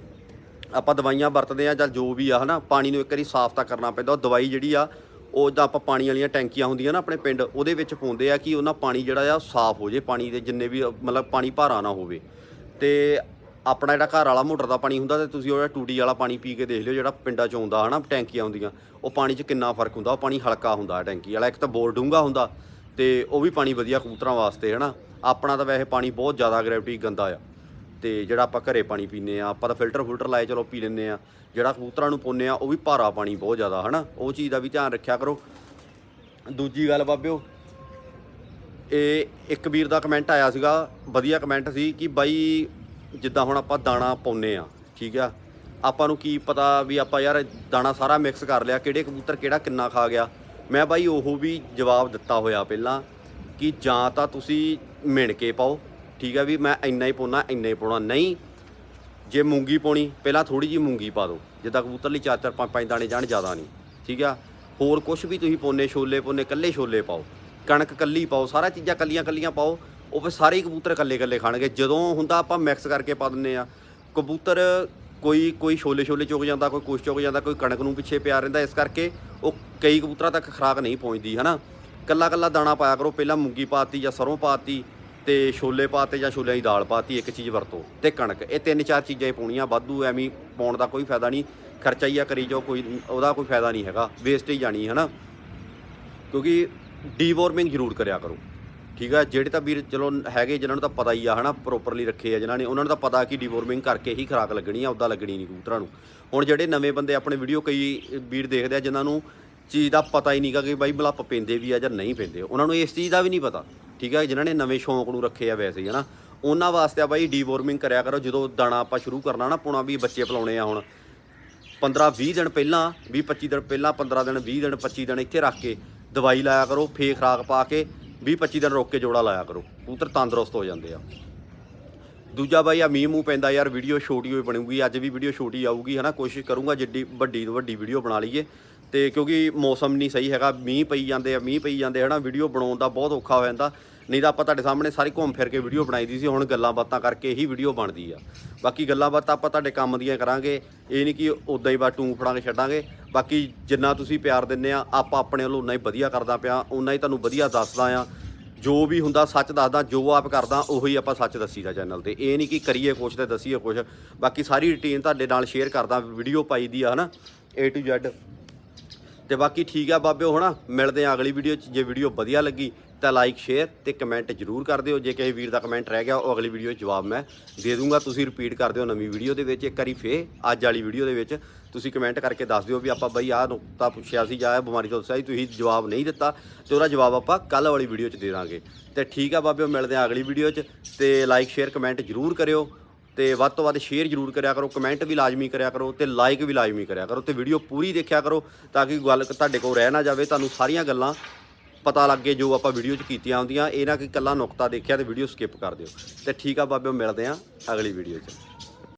ਆਪਾਂ ਦਵਾਈਆਂ ਵਰਤਦੇ ਆ ਜਾਂ ਜੋ ਵੀ ਆ, ਹਨਾ, ਪਾਣੀ ਨੂੰ ਇੱਕ ਵਾਰੀ ਸਾਫ਼ ਤਾਂ ਕਰਨਾ ਪੈਂਦਾ, ਉਹ ਦਵਾਈ ਜਿਹੜੀ ਆ, ਉਹ ਜਿੱਦਾਂ ਆਪਾਂ ਪਾਣੀ ਵਾਲੀਆਂ ਟੈਂਕੀਆਂ ਹੁੰਦੀਆਂ ਨਾ ਆਪਣੇ ਪਿੰਡ, ਉਹਦੇ ਵਿੱਚ ਪਾਉਂਦੇ ਆ ਕਿ ਉਹਨਾਂ ਪਾਣੀ ਜਿਹੜਾ ਆ, ਸਾਫ਼ ਹੋ ਜੇ, ਪਾਣੀ ਦੇ ਜਿੰਨੇ ਵੀ, ਮਤਲਬ ਪਾਣੀ ਭਾਰਾ ਨਾ ਹੋਵੇ। ਤੇ ਆਪਣਾ ਜਿਹੜਾ ਘਰ ਵਾਲਾ ਮੋਟਰ ਦਾ ਪਾਣੀ ਹੁੰਦਾ ਤੇ ਤੁਸੀਂ ਉਹ ਟੂਟੀ ਵਾਲਾ ਪਾਣੀ ਪੀ ਕੇ ਦੇਖ ਲਿਓ, ਜਿਹੜਾ ਪਿੰਡਾਂ 'ਚ ਆਉਂਦਾ, ਹਨਾ, ਟੈਂਕੀਆਂ ਹੁੰਦੀਆਂ, ਉਹ ਪਾਣੀ 'ਚ ਕਿੰਨਾ ਫ਼ਰਕ ਹੁੰਦਾ, ਉਹ ਪਾਣੀ ਹਲਕਾ ਹੁੰਦਾ ਟੈਂਕੀ ਵਾਲਾ, ਇੱਕ ਤਾਂ ਬੋਰ ਡੂੰਘਾ ਹੁੰਦਾ ਤੇ ਉਹ ਵੀ ਪਾਣੀ ਵਧੀਆ ਕਬੂਤਰਾਂ ਵਾਸਤੇ, ਹਨਾ। ਆਪਣਾ ਤਾਂ ਵੈਸੇ ਪਾਣੀ ਬਹੁਤ ਜ਼ਿਆਦਾ ਗ੍ਰੈਵਿਟੀ ਗੰਦਾ ਆ। ਤੇ ਜਿਹੜਾ ਆਪਾਂ ਘਰੇ ਪਾਣੀ ਪੀਂਦੇ ਆ ਆਪਾਂ ਤਾਂ ਫਿਲਟਰ ਫੁਲਟਰ ਲਾਏ, ਚਲੋ ਪੀ ਲੈਂਦੇ ਆ ਜਿਹੜਾ ਕਬੂਤਰਾਂ ਨੂੰ ਪਾਉਂਦੇ ਆ ਉਹ ਵੀ ਭਾਰਾ ਪਾਣੀ ਬਹੁਤ ਜ਼ਿਆਦਾ, ਹਨਾ? ਉਹ ਚੀਜ਼ ਦਾ ਵੀ ਧਿਆਨ ਰੱਖਿਆ ਕਰੋ। ਦੂਜੀ ਗੱਲ ਬਾਬਿਓ, ਇਹ ਇੱਕ ਵੀਰ ਦਾ ਕਮੈਂਟ ਆਇਆ ਸੀਗਾ, ਵਧੀਆ ਕਮੈਂਟ ਸੀ ਕਿ ਬਾਈ, ਜਿੱਦਾਂ ਹੁਣ ਆਪਾਂ ਦਾਣਾ ਪਾਉਨੇ ਆ ਠੀਕ ਆ? ਆਪਾਂ ਨੂੰ ਕੀ ਪਤਾ ਵੀ ਆਪਾਂ ਯਾਰ ਦਾਣਾ ਸਾਰਾ ਮਿਕਸ ਕਰ ਲਿਆ, ਕਿਹੜੇ ਕਬੂਤਰ ਕਿਹੜਾ ਕਿੰਨਾ ਖਾ ਗਿਆ? ਮੈਂ ਬਾਈ ਉਹ ਵੀ ਜਵਾਬ ਦਿੱਤਾ ਹੋਇਆ ਪਹਿਲਾਂ, ਕਿ ਜਾਂ ਤਾਂ ਤੁਸੀਂ ਮਿਣ ਕੇ ਪਾਓ ਠੀਕ ਹੈ ਵੀ ਮੈਂ ਇੰਨਾ ਹੀ ਪਾਉਣਾ, ਇੰਨਾ ਹੀ ਪਾਉਣਾ। ਨਹੀਂ, ਜੇ ਮੂੰਗੀ ਪਾਉਣੀ, ਪਹਿਲਾਂ ਥੋੜੀ ਜੀ ਮੂੰਗੀ ਪਾ ਦਿਓ। ਜਿੱਦਾਂ ਕਬੂਤਰ ਲਈ ਚਾਰ ਚਾਰ, ਪੰਜ ਪੰਜ ਦਾਣੇ ਜਾਣ, ਜ਼ਿਆਦਾ ਨਹੀਂ, ਠੀਕ ਆ? ਹੋਰ ਕੁਝ ਵੀ ਤੁਸੀਂ ਪਾਉਨੇ, ਛੋਲੇ ਪਾਉਨੇ ਕੱਲੇ ਛੋਲੇ ਪਾਓ। ਕਣਕ ਕੱਲੀ ਪਾਓ, ਸਾਰਾ ਚੀਜ਼ਾਂ ਕੱਲੀਆਂ ਕੱਲੀਆਂ ਪਾਓ, ਉਹ ਫਿਰ ਸਾਰੇ ਕਬੂਤਰ ਕੱਲੇ ਕੱਲੇ ਖਾਣਗੇ। ਜਦੋਂ ਹੁੰਦਾ ਆਪਾਂ ਮਿਕਸ ਕਰਕੇ ਪਾ ਦਿੰਨੇ ਆ। ਕਬੂਤਰ ਕੋਈ ਕੋਈ ਛੋਲੇ ਛੋਲੇ ਚੁੱਕ ਜਾਂਦਾ, ਕੋਈ ਕੁਛ ਚੁੱਕ ਜਾਂਦਾ, ਕੋਈ ਕਣਕ ਨੂੰ ਪਿੱਛੇ ਪਿਆ ਰਹਿੰਦਾ, ਇਸ ਕਰਕੇ ਉਹ ਕਈ ਕਬੂਤਰਾਂ ਤੱਕ ਖਰਾਕ ਨਹੀਂ ਪਹੁੰਚਦੀ, ਹਨਾ? ਕੱਲਾ ਕੱਲਾ ਦਾਣਾ ਪਾਇਆ ਕਰੋ, ਪਹਿਲਾਂ ਮੂੰਗੀ ਪਾਤੀ ਜਾਂ ਸਰੋਂ ਪਾਤੀ ਤੇ ਛੋਲੇ ਪਾਤੇ ਜਾਂ ਛੋਲਿਆਂ ਦੀ ਦਾਲ ਪਾਤੀ, ਇੱਕ ਚੀਜ਼ ਵਰਤੋ ਤੇ ਕਣਕ। ਇਹ ਤਿੰਨ ਚਾਰ ਚੀਜ਼ਾਂ ਹੀ ਪਾਉਣੀਆਂ, ਵਾਧੂ ਐਵੇਂ ਪਾਉਣ ਦਾ ਕੋਈ ਫਾਇਦਾ ਨਹੀਂ। ਖਰਚਾ ਹੀ ਆ ਕਰੀ ਜਾਓ, ਕੋਈ ਉਹਦਾ ਕੋਈ ਫਾਇਦਾ ਨਹੀਂ ਹੈਗਾ ਵੇਸਟ ਹੀ ਜਾਣੀ ਹੈ ਨਾ ਕਿਉਂਕਿ ਡੀਵਾਰਮਿੰਗ ਜ਼ਰੂਰ ਕਰਿਆ ਕਰੋ, ਠੀਕ ਆ? ਜਿਹੜੇ ਤਾਂ ਵੀਰ, ਚਲੋ ਹੈਗੇ ਜਿਨ੍ਹਾਂ ਨੂੰ ਤਾਂ ਪਤਾ ਹੀ ਆ, ਹਨਾ ਪ੍ਰੋਪਰਲੀ ਰੱਖੇ ਆ ਜਿਨ੍ਹਾਂ ਨੇ, ਉਹਨਾਂ ਨੂੰ ਤਾਂ ਪਤਾ ਕਿ ਡੀਵੋਰਮਿੰਗ ਕਰਕੇ ਹੀ ਖਰਾਕ ਲੱਗਣੀ ਆ ਉੱਦਾਂ ਲੱਗਣੀ ਨਹੀਂ ਕਬੂਤਰਾਂ ਨੂੰ। ਹੁਣ ਜਿਹੜੇ ਨਵੇਂ ਬੰਦੇ ਆਪਣੇ ਵੀਡੀਓ ਕਈ ਵੀਰ ਦੇਖਦੇ ਆ, ਜਿਨ੍ਹਾਂ ਨੂੰ ਚੀਜ਼ ਦਾ ਪਤਾ ਹੀ ਨਹੀਂਗਾ ਕਿ ਬਾਈ ਬਲੱਪ ਪੈਂਦੇ ਵੀ ਆ ਜਾਂ ਨਹੀਂ ਪੈਂਦੇ। ਉਹਨਾਂ ਨੂੰ ਇਸ ਚੀਜ਼ ਦਾ ਵੀ ਨਹੀਂ ਪਤਾ। ਠੀਕ ਆ, ਜਿਨ੍ਹਾਂ ਨੇ ਨਵੇਂ ਸ਼ੌਂਕ ਨੂੰ ਰੱਖੇ ਆ ਵੈਸੇ ਹੀ, ਹਨਾ। ਉਹਨਾਂ ਵਾਸਤੇ ਆ ਬਾਈ ਡੀਵੋਰਮਿੰਗ ਕਰਿਆ ਕਰੋ, ਜਦੋਂ ਦਾਣਾ ਆਪਾਂ ਸ਼ੁਰੂ ਕਰਨਾ ਨਾ ਪੁਣਾ ਵੀ ਬੱਚੇ ਪਲਾਉਣੇ ਆ ਹੁਣ। 15 20 ਦਿਨ ਪਹਿਲਾਂ 20 25 ਦਿਨ ਪਹਿਲਾਂ 15 ਦਿਨ 20 ਦਿਨ 25 ਦਿਨ ਇੱਥੇ ਰੱਖ ਕੇ ਦਵਾਈ ਲਾਇਆ ਕਰੋ, ਫੇਰ ਖਰਾਕ ਪਾ ਕੇ 20 25 ਦਿਨ ਰੋਕ ਕੇ ਜੋੜਾ ਲਾਇਆ ਕਰੋ, ਕਬੂਤਰ ਤੰਦਰੁਸਤ ਹੋ ਜਾਂਦੇ ਆ। ਦੂਜਾ ਬਾਈ ਆ ਮੀਂਹ ਮੂੰਹ ਪੈਂਦਾ ਯਾਰ ਵੀਡੀਓ ਛੋਟੀ ਹੋਈ ਬਣੂਗੀ, ਅੱਜ ਵੀ ਵੀਡੀਓ ਛੋਟੀ ਆਊਗੀ, ਹਨਾ, ਕੋਸ਼ਿਸ਼ ਕਰੂੰਗਾ ਜਿੱਡੀ ਵੱਡੀ ਤੋਂ ਵੱਡੀ ਵੀਡੀਓ ਬਣਾ ਲਈਏ। ਤੇ ਕਿਉਂਕਿ ਮੌਸਮ ਨਹੀਂ ਸਹੀ ਹੈਗਾ, ਮੀਂਹ ਪਈ ਜਾਂਦੇ ਆ, ਮੀਂਹ ਪਈ ਜਾਂਦੇ ਹਨਾ ਵੀਡੀਓ ਬਣਾਉਣ ਦਾ ਬਹੁਤ ਔਖਾ ਹੋ ਜਾਂਦਾ। ਨਹੀਂ ਤਾਂ ਆਪਾਂ ਤੁਹਾਡੇ ਸਾਹਮਣੇ ਸਾਰੀ ਘੁੰਮ ਫਿਰ ਕੇ ਵੀਡੀਓ ਬਣਾਈ ਦੀ ਸੀ, ਹੁਣ ਗੱਲਾਂ ਬਾਤਾਂ ਕਰਕੇ ਹੀ ਵੀਡੀਓ ਬਣਦੀ ਆ। ਬਾਕੀ ਗੱਲਾਂ ਬਾਤਾਂ ਆਪਾਂ ਤੁਹਾਡੇ ਕੰਮ ਦੀਆਂ ਕਰਾਂਗੇ, ਇਹ ਨਹੀਂ ਕਿ ਉਦਾਂ ਹੀ ਬਾ ਟੂੰ ਫੜਾਂਗੇ, ਛੱਡਾਂਗੇ। ਬਾਕੀ ਜਿੰਨਾ ਤੁਸੀਂ ਪਿਆਰ ਦਿੰਦੇ ਆ, ਆਪਾਂ ਆਪਣੇ ਵੱਲੋਂ ਉਨਾ ਹੀ ਵਧੀਆ ਕਰਦਾ ਪਿਆ ਉਨਾ ਹੀ ਤੁਹਾਨੂੰ ਵਧੀਆ ਦੱਸਦਾ ਆ। ਜੋ ਵੀ ਹੁੰਦਾ ਸੱਚ ਦੱਸਦਾ, ਜੋ ਆਪ ਕਰਦਾ, ਉਹੀ ਆਪਾਂ ਸੱਚ ਦੱਸੀਦਾ ਚੈਨਲ ਤੇ। ਇਹ ਨਹੀਂ ਕਿ ਕਰੀਏ ਕੁਛ ਤੇ ਦਸੀਏ ਕੁਛ। ਬਾਕੀ ਸਾਰੀ ਰੁਟੀਨ ਤੁਹਾਡੇ ਨਾਲ ਸ਼ੇਅਰ ਕਰਦਾ ਵੀਡੀਓ ਪਾਈ ਦੀ ਆ, ਹਨਾ, A to Z ਤੇ ਬਾਕੀ ਠੀਕ ਆ ਬਾਬਿਓ, ਹਨਾ? ਮਿਲਦੇ ਆ ਅਗਲੀ ਵੀਡੀਓ 'ਚ। ਜੇ ਵੀਡੀਓ ਵਧੀਆ ਲੱਗੀ ਤਾਂ ਲਾਈਕ ਸ਼ੇਅਰ ਤੇ ਕਮੈਂਟ ਜਰੂਰ ਕਰ ਦਿਓ। ਜੇ ਕਿਸੇ ਵੀਰ ਦਾ ਕਮੈਂਟ ਰਹਿ ਗਿਆ, ਉਹ ਅਗਲੀ ਵੀਡੀਓ 'ਚ ਜਵਾਬ ਮੈਂ ਦੇ ਦੂੰਗਾ। ਤੁਸੀਂ ਰਿਪੀਟ ਕਰ ਦਿਓ ਨਵੀਂ ਵੀਡੀਓ ਦੇ ਵਿੱਚ। ਇੱਕ ਵਾਰੀ ਫੇਰ ਅੱਜ ਵਾਲੀ ਵੀਡੀਓ ਦੇ ਵਿੱਚ ਤੁਸੀਂ ਕਮੈਂਟ ਕਰਕੇ ਦੱਸ ਦਿਓ ਵੀ ਆਪਾਂ ਬਈ ਆਹ ਨੁਕਤਾ ਪੁੱਛਿਆ ਸੀ ਜਾਂ ਇਹ ਬਿਮਾਰੀ ਤੋਂ ਦੱਸਿਆ ਸੀ ਤੁਸੀਂ ਜਵਾਬ ਨਹੀਂ ਦਿੱਤਾ ਤੇ ਉਹਦਾ ਜਵਾਬ ਆਪਾਂ ਕੱਲ ਵਾਲੀ ਵੀਡੀਓ 'ਚ ਦੇ ਦਾਂਗੇ। ਤੇ ਠੀਕ ਆ ਬਾਬਿਓ, ਮਿਲਦੇ ਆ ਅਗਲੀ ਵੀਡੀਓ 'ਚ ਤੇ ਲਾਈਕ ਸ਼ੇਅਰ ਕਮੈਂਟ ਜਰੂਰ ਕਰਿਓ। ਤੇ ਵੱਧ ਤੋਂ ਵੱਧ ਸ਼ੇਅਰ ਜਰੂਰ ਕਰਿਆ ਕਰੋ ਕਮੈਂਟ ਵੀ ਲਾਜ਼ਮੀ ਕਰਿਆ ਕਰੋ ਤੇ ਲਾਈਕ ਵੀ ਲਾਜ਼ਮੀ ਕਰਿਆ ਕਰੋ ਤੇ ਵੀਡੀਓ ਪੂਰੀ ਦੇਖਿਆ ਕਰੋ ਤਾਂ ਕਿ ਗੱਲ ਤੁਹਾਡੇ ਕੋਲ ਰਹਿ ਨਾ ਜਾਵੇ, ਤੁਹਾਨੂੰ ਸਾਰੀਆਂ ਗੱਲਾਂ ਪਤਾ ਲੱਗੇ ਜੋ ਆਪਾਂ ਵੀਡੀਓ 'ਚ ਕੀਤੀਆਂ ਹੁੰਦੀਆਂ। ਇਹ ਨਾ ਕਿ ਇਕੱਲਾ ਨੁਕਤਾ ਦੇਖਿਆ ਤੇ ਵੀਡੀਓ ਸਕਿਪ ਕਰ ਦਿਓ। ਤੇ ਠੀਕ ਆ ਬਾਬਿਓ, ਮਿਲਦੇ ਆ ਅਗਲੀ ਵੀਡੀਓ 'ਚ।